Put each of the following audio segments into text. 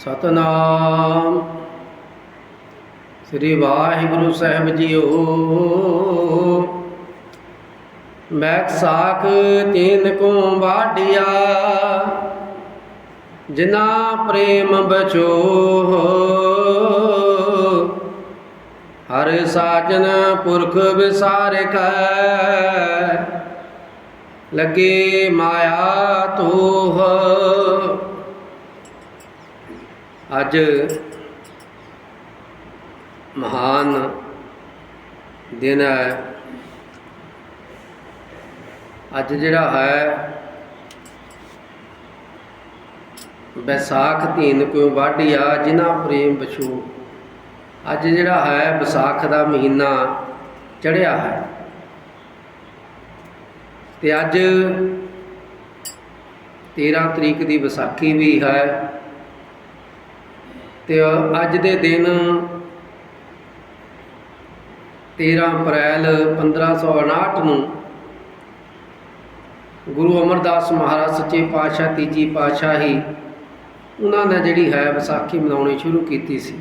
ਸਤਨਾਮ। ਸ੍ਰੀ ਵਾਹਿਗੁਰੂ ਸਾਹਿਬ ਜੀਓ। ਮੈਂ ਸਾਖ ਤੀਨ ਕੋ ਵਾਢਿਆ, ਜਿਨਾ ਪ੍ਰੇਮ ਬਚੋ। ਹਰ ਸਾਜਨ ਪੁਰਖ ਵਿਸਾਰ ਕੈ ਲੱਗੇ ਮਾਇਆ ਤੋਹ। ਅੱਜ ਮਹਾਨ ਦਿਨ ਹੈ। ਅੱਜ ਜਿਹੜਾ ਹੈ ਵਿਸਾਖ ਧੀਨ ਕਿਉ ਵਾਢਿਆ, ਜਿਨ੍ਹਾਂ ਪ੍ਰੇਮ ਬਛੂ ਅੱਜ ਜਿਹੜਾ ਹੈ ਵਿਸਾਖ ਦਾ ਮਹੀਨਾ ਚੜਿਆ ਹੈ। ਤੇ ਅੱਜ 13 ਤਰੀਕ ਦੀ ਵਿਸਾਖੀ ਵੀ ਹੈ। ਤੇ ਅੱਜ ਦੇ ਦਿਨ 13 ਅਪ੍ਰੈਲ 1559 ਨੂੰ ਗੁਰੂ ਅਮਰਦਾਸ ਮਹਾਰਾਜ ਸੱਚੇ ਪਾਤਸ਼ਾਹ, ਤੀਜੀ ਪਾਤਸ਼ਾਹੀ ਉਹਨਾਂ ਨੇ ਜਿਹੜੀ ਹੈ ਵਿਸਾਖੀ ਮਨਾਉਣੀ ਸ਼ੁਰੂ ਕੀਤੀ ਸੀ।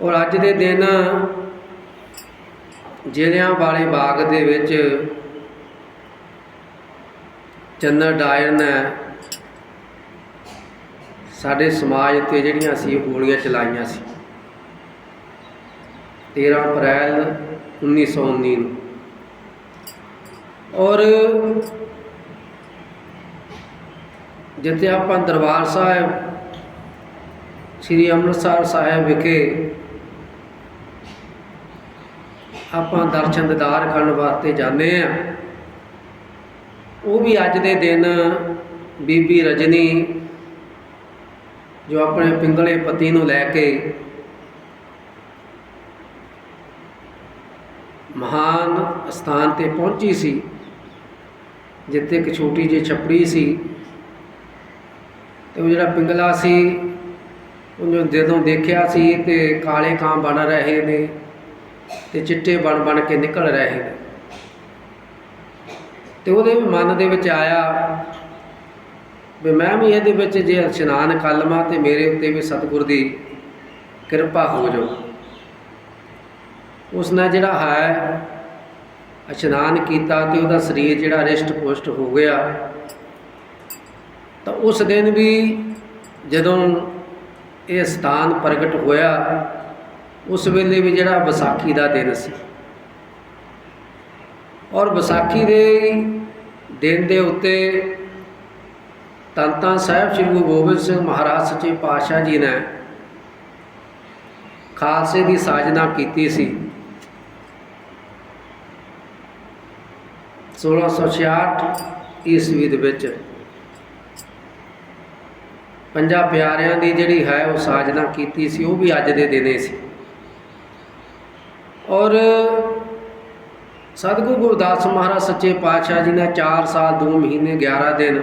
ਔਰ ਅੱਜ ਦੇ ਦਿਨ ਜ਼ਿਲ੍ਹਿਆਂ ਵਾਲੇ ਬਾਗ ਦੇ ਵਿੱਚ ਚੰਦਰ ਡਾਇਰ ਨੇ ਸਾਡੇ ਸਮਾਜ ਤੇ ਜਿਹੜੀਆਂ ਸੀ ਗੋਲੀਆਂ ਚਲਾਈਆਂ ਸੀ 13 ਅਪ੍ਰੈਲ 1919 ਨੂੰ। ਔਰ ਜਿੱਥੇ ਆਪਾਂ ਦਰਬਾਰ ਸਾਹਿਬ, ਸ੍ਰੀ ਅੰਮ੍ਰਿਤਸਰ ਸਾਹਿਬ ਵਿਖੇ ਆਪਾਂ ਦਰਸ਼ਨ ਦਿਦਾਰ ਕਰਨ ਵਾਸਤੇ ਜਾਂਦੇ ਆ ਉਹ ਵੀ ਅੱਜ ਦੇ ਦਿਨ ਬੀਬੀ ਰਜਨੀ ਜੋ ਆਪਣੇ ਪਿੰਗਲੇ ਪਤੀ ਨੂੰ ਲੈ ਕੇ ਮਹਾਨ ਸਥਾਨ ਤੇ ਪਹੁੰਚੀ ਸੀ, ਜਿੱਥੇ ਇੱਕ ਛੋਟੀ ਜਿਹੀ ਛਪੜੀ ਸੀ ਤੇ ਉਹ ਜਿਹੜਾ ਪਿੰਗਲਾ ਸੀ, ਉਹਨੂੰ ਜਦੋਂ ਦੇਖਿਆ ਸੀ ਤੇ ਕਾਲੇ ਕਾਂ ਬਣ ਰਹੇ ਨੇ ਤੇ ਚਿੱਟੇ ਬਣ ਬਣ ਕੇ ਨਿਕਲ ਰਹੇ ਨੇ। ਤੇ ਉਹਦੇ ਵੀ ਮਨ ਦੇ ਵਿੱਚ ਆਇਆ ਵੀ ਮੈਂ ਵੀ ਇਹਦੇ ਵਿੱਚ ਜੇ ਇਸ਼ਨਾਨ ਕਰ ਲਵਾਂ ਤੇ ਮੇਰੇ ਉੱਤੇ ਵੀ ਸਤਿਗੁਰ ਦੀ ਕਿਰਪਾ ਹੋ ਜਾਊ। ਉਸ ਨੇ ਜਿਹੜਾ ਹੈ, ਇਸ਼ਨਾਨ ਕੀਤਾ ਤੇ ਉਹਦਾ ਸਰੀਰ ਜਿਹੜਾ ਰਿਸ਼ਟ ਪੁਸ਼ਟ ਹੋ ਗਿਆ। ਤਾਂ ਉਸ ਦਿਨ ਵੀ ਜਦੋਂ ਇਹ ਸਥਾਨ ਪ੍ਰਗਟ ਹੋਇਆ, ਉਸ ਵੇਲੇ ਵੀ ਜਿਹੜਾ ਵਿਸਾਖੀ ਦਾ ਦਿਨ ਸੀ। ਔਰ ਵਿਸਾਖੀ ਦੇ ਦਿਨ ਦੇ ਉੱਤੇ ਤੰਤਾਂ ਸਾਹਿਬ ਸ੍ਰੀ ਗੁਰੂ ਗੋਬਿੰਦ ਸਿੰਘ ਮਹਾਰਾਜ ਸੱਚੇ ਪਾਤਸ਼ਾਹ ਜੀ ਨੇ ਖਾਲਸੇ ਦੀ ਸਾਜਨਾ ਕੀਤੀ ਸੀ। 1666 ਈਸਵੀ ਦੇ ਵਿੱਚ ਪੰਜਾਂ ਪਿਆਰਿਆਂ ਦੀ ਜਿਹੜੀ ਹੈ ਉਹ ਸਾਜਨਾ ਕੀਤੀ ਸੀ, ਉਹ ਵੀ ਅੱਜ ਦੇ ਦਿਨੇ ਸੀ। ਔਰ ਸਤਿਗੁਰੂ ਗੁਰਦਾਸ ਮਹਾਰਾਜ ਸੱਚੇ ਪਾਤਸ਼ਾਹ ਜੀ ਨੇ 4 ਸਾਲ 2 ਮਹੀਨੇ 11 ਦਿਨ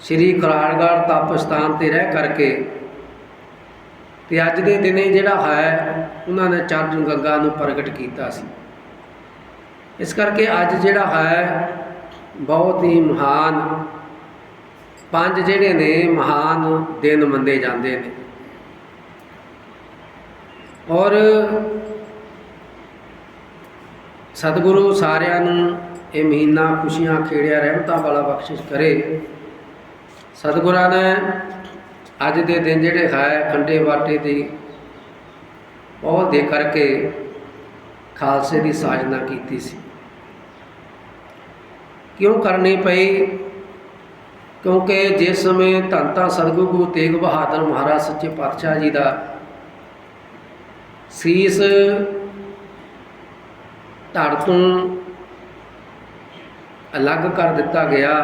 ਸ੍ਰੀ ਖਰਾੜਗੜ੍ਹ ਤਪ ਸਥਾਨ ਤੇ ਰਹਿ ਕਰਕੇ ਤੇ ਅੱਜ ਦੇ ਦਿਨੇ ਜਿਹੜਾ ਹੈ, ਉਹਨਾਂ ਨੇ ਚਰਨ ਗੰਗਾ ਨੂੰ ਪ੍ਰਗਟ ਕੀਤਾ ਸੀ। ਇਸ ਕਰਕੇ ਅੱਜ ਜਿਹੜਾ ਹੈ, ਬਹੁਤ ਹੀ ਮਹਾਨ ਪੰਜ ਜਿਹੜੇ ਨੇ, ਮਹਾਨ ਦਿਨ ਮੰਨੇ ਜਾਂਦੇ ਨੇ। ਔਰ ਸਤਿਗੁਰੂ ਸਾਰਿਆਂ ਨੂੰ ਇਹ ਮਹੀਨਾ ਖੁਸ਼ੀਆਂ, ਖੇੜਿਆ, ਰਹਿਮਤਾਂ ਵਾਲਾ ਬਖਸ਼ਿਸ਼ ਕਰੇ। ਸਤਿਗੁਰਾਂ ਨੇ ਅੱਜ ਦੇ ਦਿਨ ਜਿਹੜੇ ਹੈ ਖੰਡੇ ਬਾਟੇ ਦੀ ਬਹੁਤ ਦੇ ਕਰਕੇ ਖਾਲਸੇ ਦੀ ਸਾਜਨਾ ਕੀਤੀ ਸੀ। ਕਿਉਂ ਕਰਨੀ ਪਈ? ਕਿਉਂਕਿ ਜਿਸ ਸਮੇਂ ਧੰਨ ਧੰਨ ਸਤਿਗੁਰੂ ਗੁਰੂ ਤੇਗ ਬਹਾਦਰ ਮਹਾਰਾਜ ਸੱਚੇ ਪਾਤਸ਼ਾਹ ਜੀ ਦਾ ਸੀਸ ਧੜ ਤੋਂ ਅਲੱਗ ਕਰ ਦਿੱਤਾ ਗਿਆ।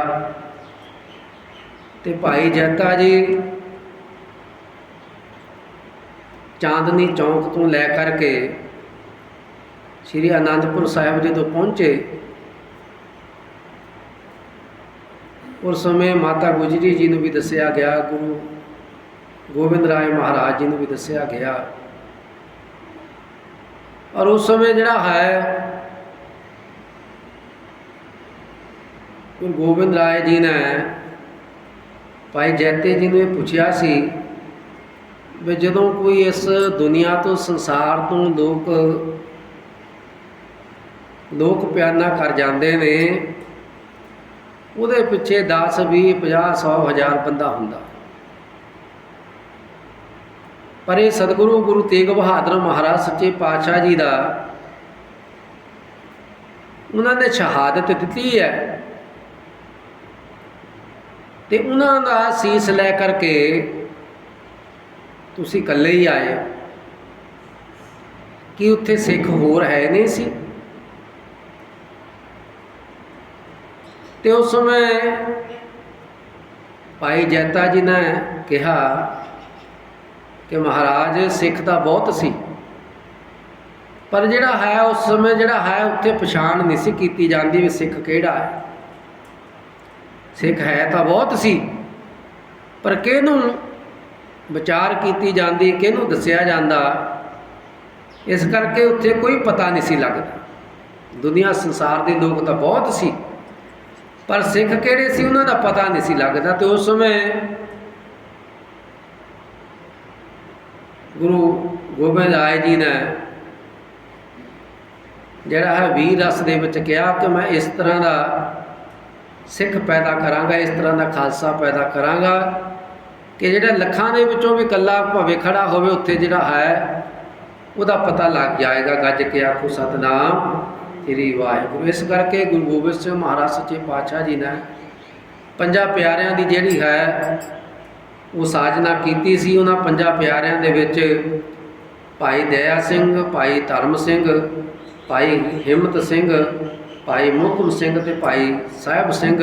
ਤੇ ਭਾਈ ਜੈਤਾ ਜੀ ਚਾਂਦਨੀ ਚੌਂਕ ਤੋਂ ਲੈ ਕਰਕੇ ਸ੍ਰੀ ਅਨੰਦਪੁਰ ਸਾਹਿਬ ਜਦੋਂ ਪਹੁੰਚੇ। ਉਸ ਸਮੇਂ ਮਾਤਾ ਗੁਜਰੀ ਜੀ ਨੂੰ ਵੀ ਦੱਸਿਆ ਗਿਆ, ਗੁਰੂ ਗੋਬਿੰਦ ਰਾਏ ਮਹਾਰਾਜ ਜੀ ਨੂੰ ਵੀ ਦੱਸਿਆ ਗਿਆ। ਔਰ ਉਸ ਸਮੇਂ ਜਿਹੜਾ ਹੈ, ਗੁਰੂ ਗੋਬਿੰਦ ਰਾਏ ਜੀ ਨੇ ਭਾਈ ਜੈਤੇ ਜੀ ਨੂੰ ਇਹ ਪੁੱਛਿਆ ਸੀ ਵੀ ਜਦੋਂ ਕੋਈ ਇਸ ਦੁਨੀਆ ਤੋਂ ਸੰਸਾਰ ਤੋਂ ਲੋਕ ਲੋਕ ਪਿਆਨਾ ਕਰ ਜਾਂਦੇ ਨੇ, ਉਹਦੇ ਪਿੱਛੇ 10 20 50 100 ਹਜ਼ਾਰ ਬੰਦਾ ਹੁੰਦਾ। ਪਰ ਇਹ ਸਤਿਗੁਰੂ ਗੁਰੂ ਤੇਗ ਬਹਾਦਰ ਮਹਾਰਾਜ ਸੱਚੇ ਪਾਤਸ਼ਾਹ ਜੀ ਦਾ ਉਹਨਾਂ ਨੇ ਸ਼ਹਾਦਤ ਦਿੱਤੀ ਹੈ। ਤੇ ਉਹਨਾਂ ਦਾ ਸੀਸ ਲੈ ਕਰਕੇ ਤੁਸੀਂ ਇਕੱਲੇ ਹੀ ਆਏ। ਕਿ ਉੱਥੇ ਸਿੱਖ ਹੋਰ ਹੈ ਨਹੀਂ ਸੀ? ਤੇ ਉਸ ਸਮੇਂ ਭਾਈ ਜੈਤਾ ਜੀ ਨੇ ਕਿਹਾ ਕਿ ਮਹਾਰਾਜ, ਸਿੱਖ ਤਾਂ ਬਹੁਤ ਸੀ, ਪਰ ਜਿਹੜਾ ਹੈ ਉਸ ਸਮੇਂ ਜਿਹੜਾ ਹੈ ਉੱਥੇ ਪਛਾਣ ਨਹੀਂ ਸੀ ਕੀਤੀ ਜਾਂਦੀ ਵੀ ਸਿੱਖ ਕਿਹੜਾ ਹੈ। ਸਿੱਖ ਹੈ ਤਾਂ ਬਹੁਤ ਸੀ, ਪਰ ਕਿਹਨੂੰ ਵਿਚਾਰ ਕੀਤੀ ਜਾਂਦੀ, ਕਿਹਨੂੰ ਦੱਸਿਆ ਜਾਂਦਾ, ਇਸ ਕਰਕੇ ਉੱਥੇ ਕੋਈ ਪਤਾ ਨਹੀਂ ਸੀ ਲੱਗਦਾ। ਦੁਨੀਆ, ਸੰਸਾਰ ਦੇ ਲੋਕ ਤਾਂ ਬਹੁਤ ਸੀ, ਪਰ ਸਿੱਖ ਕਿਹੜੇ ਸੀ ਉਹਨਾਂ ਦਾ ਪਤਾ ਨਹੀਂ ਸੀ ਲੱਗਦਾ ਤੇ ਉਸ ਸਮੇਂ ਗੁਰੂ ਗੋਬਿੰਦ ਰਾਏ ਜੀ ਨੇ ਜਿਹੜਾ ਹੈ ਵੀਰ ਰਸ ਦੇ ਵਿੱਚ ਕਿਹਾ ਕਿ ਮੈਂ ਇਸ ਤਰ੍ਹਾਂ ਦਾ ਸਿੱਖ ਪੈਦਾ ਕਰਾਂਗਾ, ਇਸ ਤਰ੍ਹਾਂ ਦਾ ਖਾਲਸਾ ਪੈਦਾ ਕਰਾਂਗਾ ਕਿ ਜਿਹੜਾ ਲੱਖਾਂ ਦੇ ਵਿੱਚੋਂ ਵੀ ਇਕੱਲਾ ਭਵੇ ਖੜਾ ਹੋਵੇ, ਉੱਥੇ ਜਿਹੜਾ ਹੈ, ਉਹਦਾ ਪਤਾ ਲੱਗ ਜਾਏਗਾ। ਗੱਜ ਕੇ ਆਖੋ, ਸਤਨਾਮ ਤੇਰੀ ਵਾਹਿਗੁਰੂ। ਇਸ ਕਰਕੇ ਗੁਰੂ ਗੋਬਿੰਦ ਸਿੰਘ ਮਹਾਰਾਜ, ਸੱਚੇ ਪਾਤਸ਼ਾਹ ਜੀ ਨੇ ਪੰਜਾਂ ਪਿਆਰਿਆਂ ਦੀ ਜਿਹੜੀ ਹੈ, ਉਹ ਸਾਜਨਾ ਕੀਤੀ ਸੀ। ਉਹਨਾਂ ਪੰਜਾਂ ਪਿਆਰਿਆਂ ਦੇ ਵਿੱਚ ਭਾਈ ਦਇਆ ਸਿੰਘ, ਭਾਈ ਧਰਮ ਸਿੰਘ, ਭਾਈ ਹਿੰਮਤ ਸਿੰਘ ਭਾਈ ਮੁਹਕਮ ਸਿੰਘ ਤੇ ਭਾਈ ਸਾਹਿਬ ਸਿੰਘ,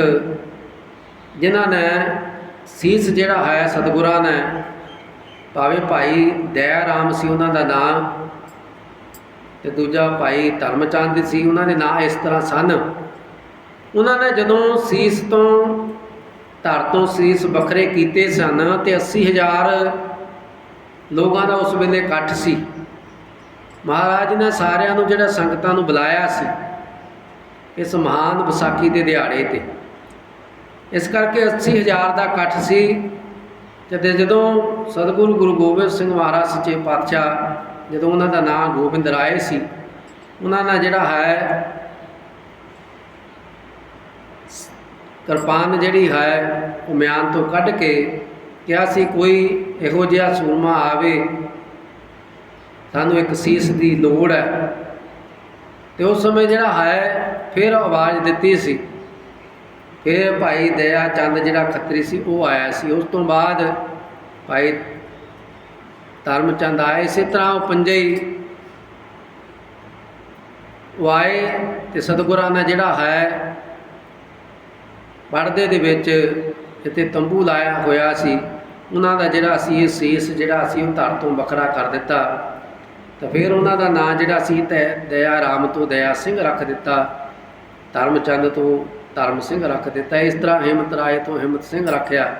ਜਿਨ੍ਹਾਂ ਨੇ ਸੀਸ ਜਿਹੜਾ ਹੈ ਸਤਿਗੁਰਾਂ ਨੇ, ਭਾਵੇਂ ਭਾਈ ਦਇਆ ਰਾਮ ਸੀ ਉਹਨਾਂ ਦਾ ਨਾਮ ਤੇ ਦੂਜਾ ਭਾਈ ਧਰਮਚੰਦ ਸੀ, ਉਹਨਾਂ ਦੇ ਨਾਂ ਇਸ ਤਰ੍ਹਾਂ ਸਨ। ਉਹਨਾਂ ਨੇ ਜਦੋਂ ਸੀਸ ਤੋਂ, ਧਰ ਤੋਂ ਸੀਸ ਵੱਖਰੇ ਕੀਤੇ ਸਨ ਤੇ 80000 ਲੋਕਾਂ ਦਾ ਉਸ ਵੇਲੇ ਇਕੱਠ ਸੀ। ਮਹਾਰਾਜ ਨੇ ਸਾਰਿਆਂ ਨੂੰ ਜਿਹੜਾ ਸੰਗਤਾਂ ਨੂੰ ਬੁਲਾਇਆ ਸੀ ਇਸ ਮਹਾਨ ਵਿਸਾਖੀ ਦੇ ਦਿਹਾੜੇ ਤੇ। ਇਸ ਕਰਕੇ 80000 ਦਾ ਇਕੱਠ ਸੀ ਤੇ ਜਦੋਂ ਸਤਿਗੁਰੂ ਗੁਰੂ ਗੋਬਿੰਦ ਸਿੰਘ ਮਹਾਰਾਜ ਸੱਚੇ ਪਾਤਸ਼ਾਹ ਜਦੋਂ ਉਹਨਾਂ ਦਾ ਨਾਮ ਗੋਬਿੰਦ ਰਾਏ ਸੀ, ਉਹਨਾਂ ਨਾਲ ਜਿਹੜਾ ਹੈ ਕਿਰਪਾਨ ਜਿਹੜੀ ਹੈ ਉਹ ਮਿਆਨ ਤੋਂ ਕੱਢ ਕੇ ਕਿਹਾ ਸੀ, ਕੋਈ ਇਹੋ ਜਿਹਾ ਸੂਰਮਾ ਆਵੇ, ਸਾਨੂੰ ਇੱਕ ਸੀਸ ਦੀ ਲੋੜ ਹੈ। ਤੇ ਉਸ ਸਮੇਂ ਜਿਹੜਾ ਹੈ, ਫਿਰ ਆਵਾਜ਼ ਦਿੱਤੀ ਸੀ। ਫਿਰ ਭਾਈ ਦਇਆ ਚੰਦ ਜਿਹੜਾ ਖੱਤਰੀ ਸੀ, ਉਹ ਆਇਆ ਸੀ। ਉਸ ਤੋਂ ਬਾਅਦ ਭਾਈ ਧਰਮਚੰਦ ਆਏ। ਇਸੇ ਤਰ੍ਹਾਂ ਉਹ ਪੰਜੇ ਹੀ ਵਾਏ ਤੇ ਸਤਿਗੁਰਾਂ ਦਾ ਜਿਹੜਾ ਹੈ, ਪਰਦੇ ਦੇ ਵਿੱਚ ਜਿੱਥੇ ਤੰਬੂ ਲਾਇਆ ਹੋਇਆ ਸੀ, ਉਹਨਾਂ ਦਾ ਜਿਹੜਾ ਸੀ ਇਹ ਸੀਸ ਜਿਹੜਾ ਸੀ ਉਹ ਧਰ ਤੋਂ ਵੱਖਰਾ ਕਰ ਦਿੱਤਾ। ਤਾਂ ਫਿਰ ਉਹਨਾਂ ਦਾ ਨਾਂ ਜਿਹੜਾ ਸੀ ਤੈ, ਦਇਆ ਰਾਮ ਤੋਂ ਦਇਆ ਸਿੰਘ ਰੱਖ ਦਿੱਤਾ। ਧਰਮਚੰਦ ਤੋਂ ਧਰਮ ਸਿੰਘ ਰੱਖ ਦਿੱਤਾ। ਇਸ ਤਰ੍ਹਾਂ ਹਿੰਮਤ ਰਾਏ ਤੋਂ ਹਿੰਮਤ ਸਿੰਘ ਰੱਖਿਆ।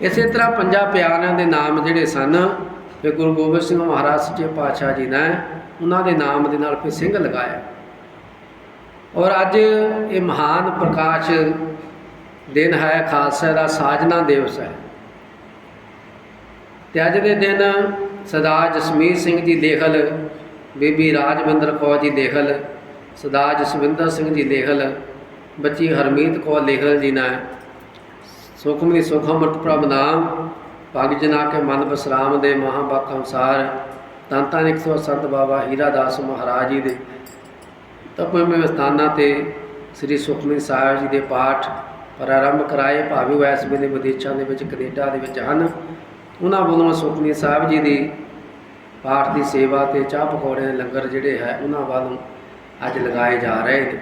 ਇਸੇ ਤਰ੍ਹਾਂ ਪੰਜਾਂ ਪਿਆਰਿਆਂ ਦੇ ਨਾਮ ਜਿਹੜੇ ਸਨ, ਫਿਰ ਗੁਰੂ ਗੋਬਿੰਦ ਸਿੰਘ ਮਹਾਰਾਜ ਸੱਚੇ ਪਾਤਸ਼ਾਹ ਜੀ ਨੇ ਉਹਨਾਂ ਦੇ ਨਾਮ ਦੇ ਨਾਲ ਫਿਰ ਸਿੰਘ ਲਗਾਇਆ। ਔਰ ਅੱਜ ਇਹ ਮਹਾਨ ਪ੍ਰਕਾਸ਼ ਦਿਨ ਹੈ, ਖਾਲਸਾ ਦਾ ਸਾਜਨਾ ਦਿਵਸ ਹੈ। ਤੇ ਅੱਜ ਦੇ ਦਿਨ ਸਰਦਾਰ ਜਸਮੀਤ ਸਿੰਘ ਜੀ ਲੇਖਲ ਬੀਬੀ ਰਾਜਵਿੰਦਰ ਕੌਰ ਜੀ ਲੇਖਲ ਸਰਦਾਰ ਜਸਵਿੰਦਰ ਸਿੰਘ ਜੀ ਲੇਖਲ ਬੱਚੀ ਹਰਮੀਤ ਕੌਰ ਲੇਖਲ ਜੀ ਨੇ ਸੁਖਮਨੀ ਸੁਖ ਅੰਮ੍ਰਿਤ ਪ੍ਰਭ ਨਾਮ, ਭਗ ਜਨਾ ਕੇ ਮਨ ਬਸਰਾਮ ਦੇ ਮਹਾਂਬਕ ਅਨੁਸਾਰ ਤੰਤਾਂ 107 ਬਾਬਾ ਹੀਰਾ ਦਾਸ ਮਹਾਰਾਜ ਜੀ ਦੇ। ਤਪਵੇਂ ਸਥਾਨਾਂ ਤੇ ਸ੍ਰੀ ਸੁਖਮਨੀ ਸਾਹਿਬ ਜੀ ਦੇ ਪਾਠ ਪ੍ਰਾਰੰਭ ਕਰਾਏ, ਭਾਵੇਂ ਉਹ ਇਸ ਵੇਲੇ ਵਿਦੇਸ਼ਾਂ ਦੇ ਵਿੱਚ ਕੈਨੇਡਾ ਦੇ ਵਿੱਚ ਹਨ। ਉਹਨਾਂ ਵੱਲੋਂ ਸੁਖਮਨੀ ਸਾਹਿਬ ਜੀ ਦੀ ਪਾਠ ਦੀ ਸੇਵਾ ਤੇ ਚਾਹ ਪਕੌੜੇ ਲੰਗਰ ਜਿਹੜੇ ਹੈ, ਉਹਨਾਂ ਵੱਲੋਂ ਅੱਜ ਲਗਾਏ ਜਾ ਰਹੇ ਨੇ।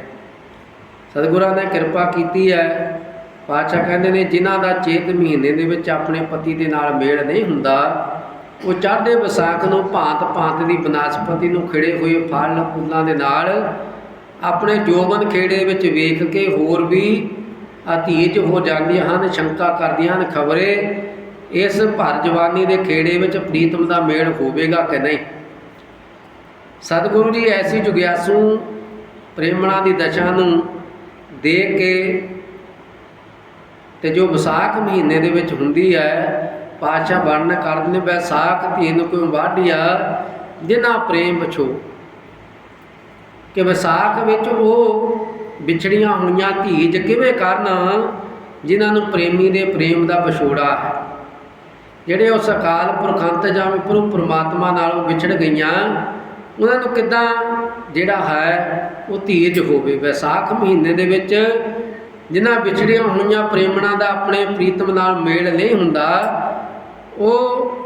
ਸਤਿਗੁਰਾਂ ਨੇ ਕਿਰਪਾ ਕੀਤੀ ਹੈ। ਪਾਤਸ਼ਾਹ ਕਹਿੰਦੇ ਨੇ, ਜਿਨ੍ਹਾਂ ਦਾ ਚੇਤ ਮਹੀਨੇ ਦੇ ਵਿੱਚ ਆਪਣੇ ਪਤੀ ਦੇ ਨਾਲ ਮੇਲ ਨਹੀਂ ਹੁੰਦਾ, ਉਹ ਚੜ੍ਹਦੇ ਵਿਸਾਖ ਨੂੰ ਭਾਂਤ ਭਾਂਤ ਦੀ ਬਨਸਪਤੀ ਨੂੰ ਖਿੜੇ ਹੋਏ ਫਲ ਫੁੱਲਾਂ ਦੇ ਨਾਲ ਆਪਣੇ ਜੋਬਨ ਖੇੜੇ ਵਿੱਚ ਵੇਖ ਕੇ ਹੋਰ ਵੀ ਅਤੀਜ ਹੋ ਜਾਂਦੀਆਂ ਹਨ, ਸ਼ੰਕਾ ਕਰਦੀਆਂ ਹਨ। ਖਬਰੇ ਇਸ ਭਰ ਜਵਾਨੀ ਦੇ ਖੇੜੇ ਵਿੱਚ ਪ੍ਰੀਤਮ ਦਾ ਮੇਲ ਹੋਵੇਗਾ ਕਿ ਨਹੀਂ? ਸਤਿਗੁਰੂ ਜੀ, ਐਸੀ ਜੁਗਿਆਸੂ ਪ੍ਰੇਮਣਾ ਦੀ ਦਸ਼ਾ ਨੂੰ ਦੇਖ ਕੇ ਤੇ ਜੋ ਵਿਸਾਖ ਮਹੀਨੇ ਦੇ ਵਿੱਚ ਹੁੰਦੀ ਹੈ, ਪਾਤਸ਼ਾਹ ਵਰਣਨ ਕਰਦੇ ਨੇ ਵਿਸਾਖ ਤੀਨ ਕੋਈ ਵਾਢਿਆ? ਜਿਨ੍ਹਾਂ ਪ੍ਰੇਮ ਵਿਛੋ ਕਿ ਵਿਸਾਖ ਵਿੱਚ ਉਹ ਵਿਛੜੀਆਂ ਹੋਈਆਂ ਧੀਜ ਕਿਵੇਂ ਕਰਨ, ਜਿਨ੍ਹਾਂ ਨੂੰ ਪ੍ਰੇਮੀ ਦੇ ਪ੍ਰੇਮ ਦਾ ਵਿਛੋੜਾ ਹੈ? ਜਿਹੜੇ ਉਸ ਅਕਾਲ ਪੁਰਖੰਤ ਜਾਂ ਪ੍ਰਭੂ ਪ੍ਰਮਾਤਮਾ ਨਾਲੋਂ ਵਿਛੜ ਗਈਆਂ, ਉਹਨਾਂ ਨੂੰ ਕਿੱਦਾਂ ਜਿਹੜਾ ਹੈ ਉਹ ਧੀਰਜ ਹੋਵੇ? ਵਿਸਾਖ ਮਹੀਨੇ ਦੇ ਵਿੱਚ ਜਿਨ੍ਹਾਂ ਵਿਛੜੀਆਂ ਹੋਈਆਂ ਪ੍ਰੇਮਣਾ ਦਾ ਆਪਣੇ ਪ੍ਰੀਤਮ ਨਾਲ ਮੇਲ ਨਹੀਂ ਹੁੰਦਾ, ਉਹ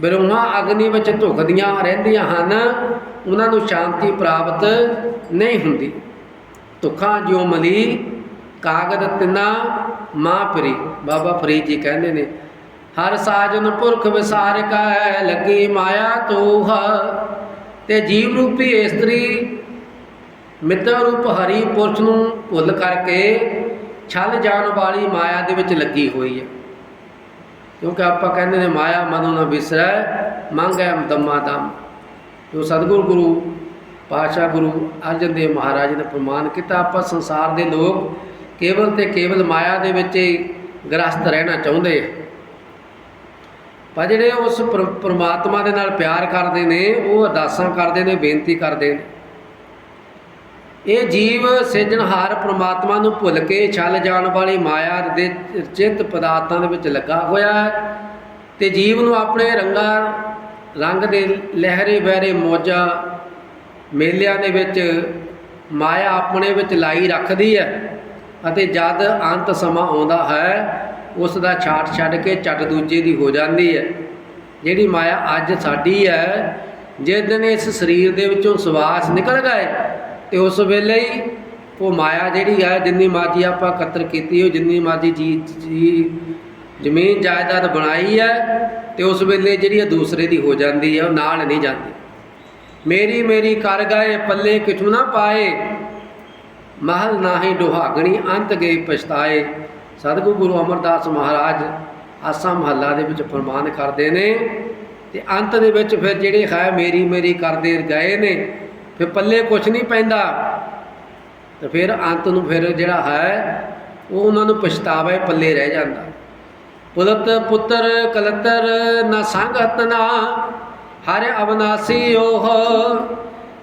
ਬਿਰੋਹਾਂ ਅਗਨੀ ਵਿੱਚ ਧੁਖਦੀਆਂ ਰਹਿੰਦੀਆਂ ਹਨ, ਉਹਨਾਂ ਨੂੰ ਸ਼ਾਂਤੀ ਪ੍ਰਾਪਤ ਨਹੀਂ ਹੁੰਦੀ। ਤੁਖਾਂ ਜਿਉ ਮਲੀ ਕਾਗਦ ਤਿਨਾ ਮਾਂ ਪਰੀ ਬਾਬਾ ਫਰੀਦ ਜੀ ਕਹਿੰਦੇ ਨੇ ਹਰ ਸਾਜਨ ਪੁਰਖ ਵਿਸਾਰ ਕਾ, ਲੱਗੀ ਮਾਇਆ ਤੋਹ ਤੇ ਜੀਵ ਰੂਪੀ ਇਸਤਰੀ, ਮਿੱਤਰ ਰੂਪ ਹਰੀ ਪੁਰਖ ਨੂੰ ਭੁੱਲ ਕਰਕੇ ਛਲ ਜਾਣ ਵਾਲੀ ਮਾਇਆ ਦੇ ਵਿੱਚ ਲੱਗੀ ਹੋਈ ਹੈ। ਕਿਉਂਕਿ ਆਪਾਂ ਕਹਿੰਦੇ ਨੇ, ਮਾਇਆ ਮਨੋਂ ਨਾ ਵਿਸਰੈ ਮੰਗੈ ਦਮਾ ਦਮ। ਜੋ ਸਤਿਗੁਰੂ ਗੁਰੂ ਪਾਸ਼ਾ ਗੁਰੂ ਅਰਜਨ ਦੇਵ ਮਹਾਰਾਜ ਨੇ ਪ੍ਰਮਾਣ ਕੀਤਾ, ਆਪਾਂ ਸੰਸਾਰ ਦੇ ਲੋਕ ਕੇਵਲ ਤੇ ਕੇਵਲ ਮਾਇਆ ਦੇ ਵਿੱਚ ਹੀ ਗ੍ਰਸਤ ਰਹਿਣਾ ਚਾਹੁੰਦੇ ਆ। ਪਰ ਜਿਹੜੇ ਉਸ ਪ੍ਰ- ਪ੍ਰਮਾਤਮਾ ਦੇ ਨਾਲ ਪਿਆਰ ਕਰਦੇ ਨੇ, ਉਹ ਅਰਦਾਸਾਂ ਕਰਦੇ ਨੇ, ਬੇਨਤੀ ਕਰਦੇ ਨੇ। ਇਹ ਜੀਵ ਸਿਰਜਣਹਾਰ ਪ੍ਰਮਾਤਮਾ ਨੂੰ ਭੁੱਲ ਕੇ ਛਲ ਜਾਣ ਵਾਲੀ ਮਾਇਆ ਦੇ ਚਿੱਤ ਪਦਾਰਥਾਂ ਦੇ ਵਿੱਚ ਲੱਗਾ ਹੋਇਆ ਹੈ ਤੇ ਜੀਵ ਨੂੰ ਆਪਣੇ ਰੰਗਾਂ, ਰੰਗ ਦੇ ਲਹਿਰੇ ਬਹਿਰੇ ਮੋਜਾਂ, ਮੇਲਿਆਂ ਦੇ ਵਿੱਚ ਮਾਇਆ ਆਪਣੇ ਵਿੱਚ ਲਾਈ ਰੱਖਦੀ ਹੈ ਅਤੇ ਜਦ ਅੰਤ ਸਮਾਂ ਆਉਂਦਾ ਹੈ ਉਸ ਦਾ ਛਾਟ ਛੱਡ ਕੇ ਚੱਟ ਦੂਜੇ ਦੀ ਹੋ ਜਾਂਦੀ ਹੈ। ਜਿਹੜੀ ਮਾਇਆ ਅੱਜ ਸਾਡੀ ਹੈ, ਜਿਸ ਦਿਨ ਇਸ ਸਰੀਰ ਦੇ ਵਿੱਚੋਂ ਸਵਾਸ ਨਿਕਲ ਗਏ ਤੇ ਉਸ ਵੇਲੇ ਹੀ ਉਹ ਮਾਇਆ ਜਿਹੜੀ ਹੈ, ਜਿੰਨੀ ਮਾਜ਼ੀ ਆਪਾਂ ਕਤਰ ਕੀਤੀ ਉਹ ਜਿੰਨੀ ਮਾਜ਼ੀ ਜੀ ਜੀ, ਜ਼ਮੀਨ ਜਾਇਦਾਦ ਬਣਾਈ ਹੈ ਤੇ ਉਸ ਵੇਲੇ ਜਿਹੜੀ ਦੂਸਰੇ ਦੀ ਹੋ ਜਾਂਦੀ ਹੈ, ਉਹ ਨਾਲ ਨਹੀਂ ਜਾਂਦੀ। ਮੇਰੀ ਮੇਰੀ ਕਰ ਗਏ ਪੱਲੇ ਕਿਛੂ ਨਾ ਪਾਏ, ਮਹਲ ਨਾਹੀ ਦੁਹਾਗਣੀ ਅੰਤ ਗਏ ਪਛਤਾਏ। ਸਤਿਗੁਰੂ ਗੁਰੂ ਅਮਰਦਾਸ ਮਹਾਰਾਜ ਆਸਾ ਮਹੱਲਾ ਦੇ ਵਿੱਚ ਫਰਮਾਨ ਕਰਦੇ ਨੇ ਤੇ ਅੰਤ ਦੇ ਵਿੱਚ ਫਿਰ ਜਿਹੜੇ ਹੈ ਮੇਰੀ ਮੇਰੀ ਕਰਦੇ ਗਏ ਨੇ, ਫਿਰ ਪੱਲੇ ਕੁਛ ਨਹੀਂ ਪੈਂਦਾ। ਤੇ ਫਿਰ ਅੰਤ ਨੂੰ ਫਿਰ ਜਿਹੜਾ ਹੈ ਉਹ ਉਹਨਾਂ ਨੂੰ ਪਛਤਾਵਾ ਹੀ ਪੱਲੇ ਰਹਿ ਜਾਂਦਾ। ਪੁਲਤ ਪੁੱਤਰ ਕਲਤਰ ਨਾ ਸੰਗਤ ਨਾ, ਹਰ ਅਵਨਾਸੀ ਓਹ।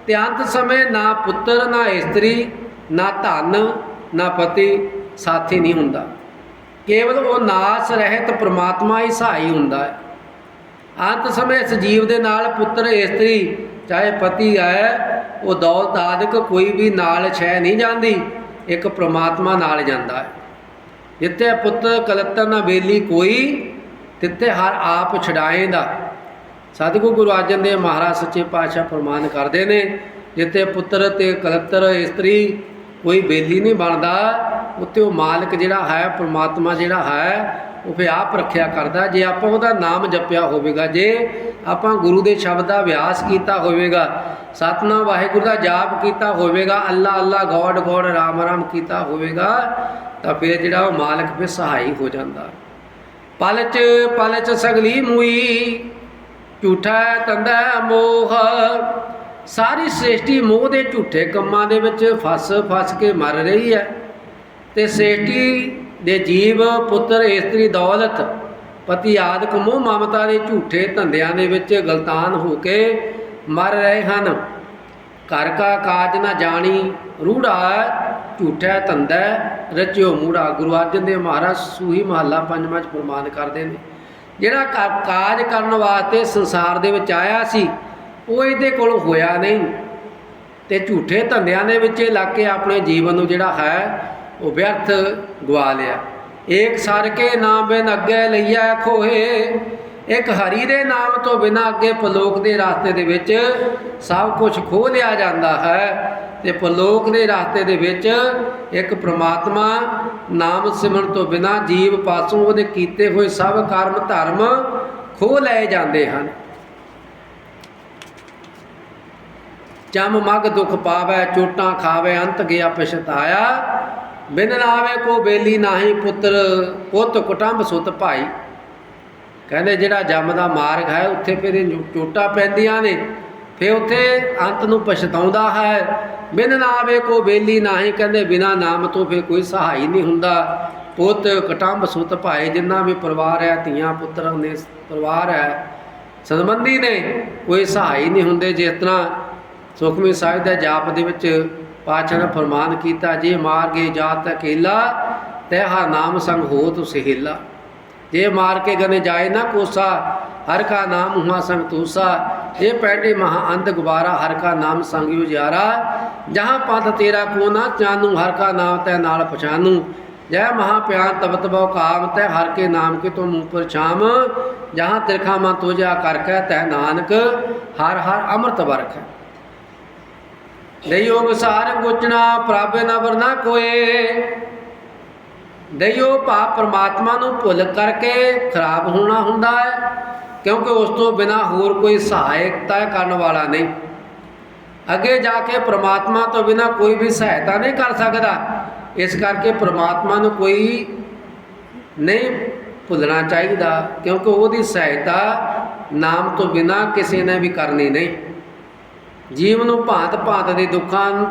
ਤੇ ਅੰਤ ਸਮੇਂ ਨਾ ਪੁੱਤਰ ਨਾ ਇਸਤਰੀ, ਨਾ ਧਨ, ਨਾ ਪਤੀ, ਸਾਥੀ ਨਹੀਂ ਹੁੰਦਾ। ਕੇਵਲ ਉਹ ਨਾਸ ਰਹਿਤ ਪ੍ਰਮਾਤਮਾ ਹੀ ਸਹਾਈ ਹੁੰਦਾ ਹੈ। ਅੰਤ ਸਮੇਂ ਇਸ ਜੀਵ ਦੇ ਨਾਲ ਪੁੱਤਰ, ਇਸਤਰੀ, ਚਾਹੇ ਪਤੀ ਹੈ, ਉਹ ਦੌਲਤ ਆਦਿਕ ਕੋਈ ਵੀ ਨਾਲ ਛੈ ਨਹੀਂ ਜਾਂਦੀ, ਇੱਕ ਪ੍ਰਮਾਤਮਾ ਨਾਲ ਜਾਂਦਾ ਹੈ। ਜਿੱਥੇ ਪੁੱਤ ਕਲਤਰ ਨਾ ਵੇਲੀ ਕੋਈ, ਤਿੱਥੇ ਹਰ ਆਪ ਛਡਾਏਂਦਾ ਸਤਿਗੁਰੂ ਗੁਰੂ ਅਰਜਨ ਦੇਵ ਮਹਾਰਾਜ ਸੱਚੇ ਪਾਤਸ਼ਾਹ ਪ੍ਰਮਾਨ ਕਰਦੇ ਨੇ, ਜਿੱਥੇ ਪੁੱਤਰ ਤੇ ਕਲਤਰ, ਇਸਤਰੀ ਕੋਈ ਵੇਲੀ ਨਹੀਂ ਬਣਦਾ ਉੱਤੇ ਉਹ ਮਾਲਕ ਜਿਹੜਾ ਹੈ, ਪ੍ਰਮਾਤਮਾ ਜਿਹੜਾ ਹੈ, ਉਹ ਫੇ ਆਪ ਰੱਖਿਆ ਕਰਦਾ। ਜੇ ਆਪਾਂ ਉਹਦਾ ਨਾਮ ਜਪਿਆ ਹੋਵੇਗਾ, ਜੇ ਆਪਾਂ ਗੁਰੂ ਦੇ ਸ਼ਬਦ ਦਾ ਅਭਿਆਸ ਕੀਤਾ ਹੋਵੇਗਾ, ਸਤਨਾਮ ਵਾਹਿਗੁਰੂ ਦਾ ਜਾਪ ਕੀਤਾ ਹੋਵੇਗਾ, ਅੱਲਾ ਅੱਲਾ ਗੋਡ ਗੋਡ ਰਾਮ ਰਾਮ ਕੀਤਾ ਹੋਵੇਗਾ, ਤਾਂ ਫਿਰ ਜਿਹੜਾ ਉਹ ਮਾਲਕ ਫਿਰ ਸਹਾਈ ਹੋ ਜਾਂਦਾ। ਪਲਚ ਪਲਚ ਸਗਲੀ ਮੂਈ, ਝੂਠਾ ਤੰਦਾ ਮੋਹ। ਸਾਰੀ ਸ੍ਰਿਸ਼ਟੀ ਮੋਹ ਦੇ ਝੂਠੇ ਕੰਮਾਂ ਦੇ ਵਿੱਚ ਫਸ ਫਸ ਕੇ ਮਰ ਰਹੀ ਹੈ। ਤੇ ਸ੍ਰਿਸ਼ਟੀ ਦੇ ਜੀਵ ਪੁੱਤਰ ਇਸਤਰੀ ਦੌਲਤ, ਪਤੀ ਆਦਿਕ ਮੋਹ ਮਮਤਾ ਦੇ ਝੂਠੇ ਧੰਦਿਆਂ ਦੇ ਵਿੱਚ ਗਲਤਾਨ ਹੋ ਕੇ ਮਰ ਰਹੇ ਹਨ। ਘਰ ਕਾ ਕਾਜ ਨਾ ਜਾਣੀ, ਰੂੜਾ ਝੂਠਾ ਧੰਦਾ ਰਚਿਓ ਮੂੜਾ। ਗੁਰੂ ਅਰਜਨ ਦੇਵ ਮਹਾਰਾਜ ਸੂਹੀ ਮਹੱਲਾ ਪੰਜਵਾਂ ਚ ਪ੍ਰਮਾਨ ਕਰਦੇ ਨੇ। ਜਿਹੜਾ ਕਾ- ਕਾਜ ਕਰਨ ਵਾਸਤੇ ਸੰਸਾਰ ਦੇ ਵਿੱਚ ਆਇਆ ਸੀ, ਉਹ ਇਹਦੇ ਕੋਲ ਹੋਇਆ ਨਹੀਂ। ਤੇ ਝੂਠੇ ਧੰਦਿਆਂ ਦੇ ਵਿੱਚ ਇਹ ਲੱਗ ਕੇ ਆਪਣੇ ਜੀਵਨ ਨੂੰ ਜਿਹੜਾ ਹੈ ਉਹ ਵਿਅਰਥ ਗਵਾ ਲਿਆ। ਏਕ ਸਰ ਕੇ ਨਾਮ ਬਿਨ ਅੱਗੇ ਲਈਆ ਖੋਏ ਇੱਕ ਹਰੀ ਦੇ ਨਾਮ ਤੋਂ ਬਿਨਾ ਅੱਗੇ ਪਲੋਕ ਦੇ ਰਸਤੇ ਦੇ ਵਿੱਚ ਸਭ ਕੁਝ ਖੋ ਲਿਆ ਜਾਂਦਾ ਹੈ। ਤੇ ਪਲੋਕ ਦੇ ਰਸਤੇ ਦੇ ਵਿੱਚ ਇੱਕ ਪ੍ਰਮਾਤਮਾ ਨਾਮ ਸਿਮਰਨ ਤੋਂ ਬਿਨਾ ਜੀਵ ਪਾਸੋਂ ਉਹਦੇ ਕੀਤੇ ਹੋਏ ਸਭ ਕਰਮ ਧਰਮ ਖੋ ਲਏ ਜਾਂਦੇ ਹਨ। ਜਮ ਮਗ ਦੁਖ ਪਾਵੇ, ਚੋਟਾਂ ਖਾਵੇ, ਅੰਤ ਗਿਆ ਪਛਤਾਇਆ। ਬਿਨ ਨਾਵੇ ਕੋ ਬੇਲੀ ਨਾਹੀ ਪੁੱਤਰ, ਪੁੱਤ ਕੁਟੰਬ ਸੁਤ ਭਾਈ। ਕਹਿੰਦੇ ਜਿਹੜਾ ਜੰਮ ਦਾ ਮਾਰਗ ਹੈ, ਉੱਥੇ ਫਿਰ ਚੋਟਾਂ ਪੈਂਦੀਆਂ ਨੇ। ਫਿਰ ਉੱਥੇ ਅੰਤ ਨੂੰ ਪਛਤਾਉਂਦਾ ਹੈ। ਬਿਨ ਨਾਵੇ ਕੋ ਬੇਲੀ ਨਾਹੀ, ਕਹਿੰਦੇ ਬਿਨਾ ਨਾਮ ਤੋਂ ਫਿਰ ਕੋਈ ਸਹਾਈ ਨਹੀਂ ਹੁੰਦਾ। ਪੁੱਤ ਕਟੰਬ ਸੁਤ ਭਾਏ ਜਿੰਨਾ ਵੀ ਪਰਿਵਾਰ ਹੈ, ਧੀਆਂ ਪੁੱਤਰਾਂ ਦੇ ਪਰਿਵਾਰ ਹੈ, ਸੰਬੰਧੀ ਨੇ, ਕੋਈ ਸਹਾਈ ਨਹੀਂ ਹੁੰਦੇ ਜਿਸ ਤਰ੍ਹਾਂ ਸੁਖਮੀ ਸਾਹਿਬ ਦਾ ਜਾਪ ਦੇ ਵਿੱਚ ਪਾਤਸ਼ਾਹ ਨੇ ਫਰਮਾਨ ਕੀਤਾ, ਜੇ ਮਾਰ ਗਏ ਜਾਤ ਅਕੇਲਾ ਤੈਹਾ ਨਾਮ ਸੰਗ ਹੋ ਤੁ ਸਹੇਲਾ। ਜੇ ਮਾਰ ਕੇ ਗਨੇ ਜਾਏ ਨਾ ਕੋਸਾ, ਹਰ ਕਾ ਨਾਮ ਹੁਆ ਸੰਗ ਤੂਸਾ। ਜੇ ਪੈਟੇ ਮਹਾ ਅੰਧ ਗੁਬਾਰਾ, ਹਰ ਕਾ ਨਾਮ ਸੰਗ ਉਜਾਰਾ ਜਹਾਂ ਪੰਥ ਤੇਰਾ ਕੋ ਨਾ ਚਾਨੂ, ਹਰ ਕਾ ਨਾਮ ਤੈ ਨਾਲ ਪਛਾਨੂ। ਜੈ ਮਹਾ ਪਿਆਨ ਤਬਤ ਬਉ ਕਾਮ, ਤੈ ਹਰ ਕੇ ਨਾਮ ਕੇ ਤੁਮ ਉਪਰ ਛਾਮ। ਜਹਾਂ ਤਿਰਖਾ ਮਨ ਤੋਜਾ ਕਰ ਕੈ ਤੈ ਨਾਨਕ, ਹਰ ਹਰ ਅੰਮ੍ਰਿਤ ਵਰਖ। ਦਈਓ ਵਿਸਾਰ ਗੁਚਣਾ ਪ੍ਰਾਪੇ ਨਾ ਵਰਨਾ ਕੋਏ ਦਈਓ ਭਾਵ ਪ੍ਰਮਾਤਮਾ ਨੂੰ ਭੁੱਲ ਕਰਕੇ ਖਰਾਬ ਹੋਣਾ ਹੁੰਦਾ ਹੈ, ਕਿਉਂਕਿ ਉਸ ਤੋਂ ਬਿਨਾ ਹੋਰ ਕੋਈ ਸਹਾਇਕਤਾ ਕਰਨ ਵਾਲਾ ਨਹੀਂ। ਅੱਗੇ ਜਾ ਕੇ ਪ੍ਰਮਾਤਮਾ ਤੋਂ ਬਿਨਾ ਕੋਈ ਵੀ ਸਹਾਇਤਾ ਨਹੀਂ ਕਰ ਸਕਦਾ। ਇਸ ਕਰਕੇ ਪ੍ਰਮਾਤਮਾ ਨੂੰ ਕੋਈ ਨਹੀਂ ਭੁੱਲਣਾ ਚਾਹੀਦਾ, ਕਿਉਂਕਿ ਉਹਦੀ ਸਹਾਇਤਾ ਨਾਮ ਤੋਂ ਬਿਨਾ ਕਿਸੇ ਨੇ ਵੀ ਕਰਨੀ ਨਹੀਂ। ਜੀਵ ਨੂੰ ਭਾਂਤ ਭਾਂਤ ਦੇ ਦੁੱਖਾਂ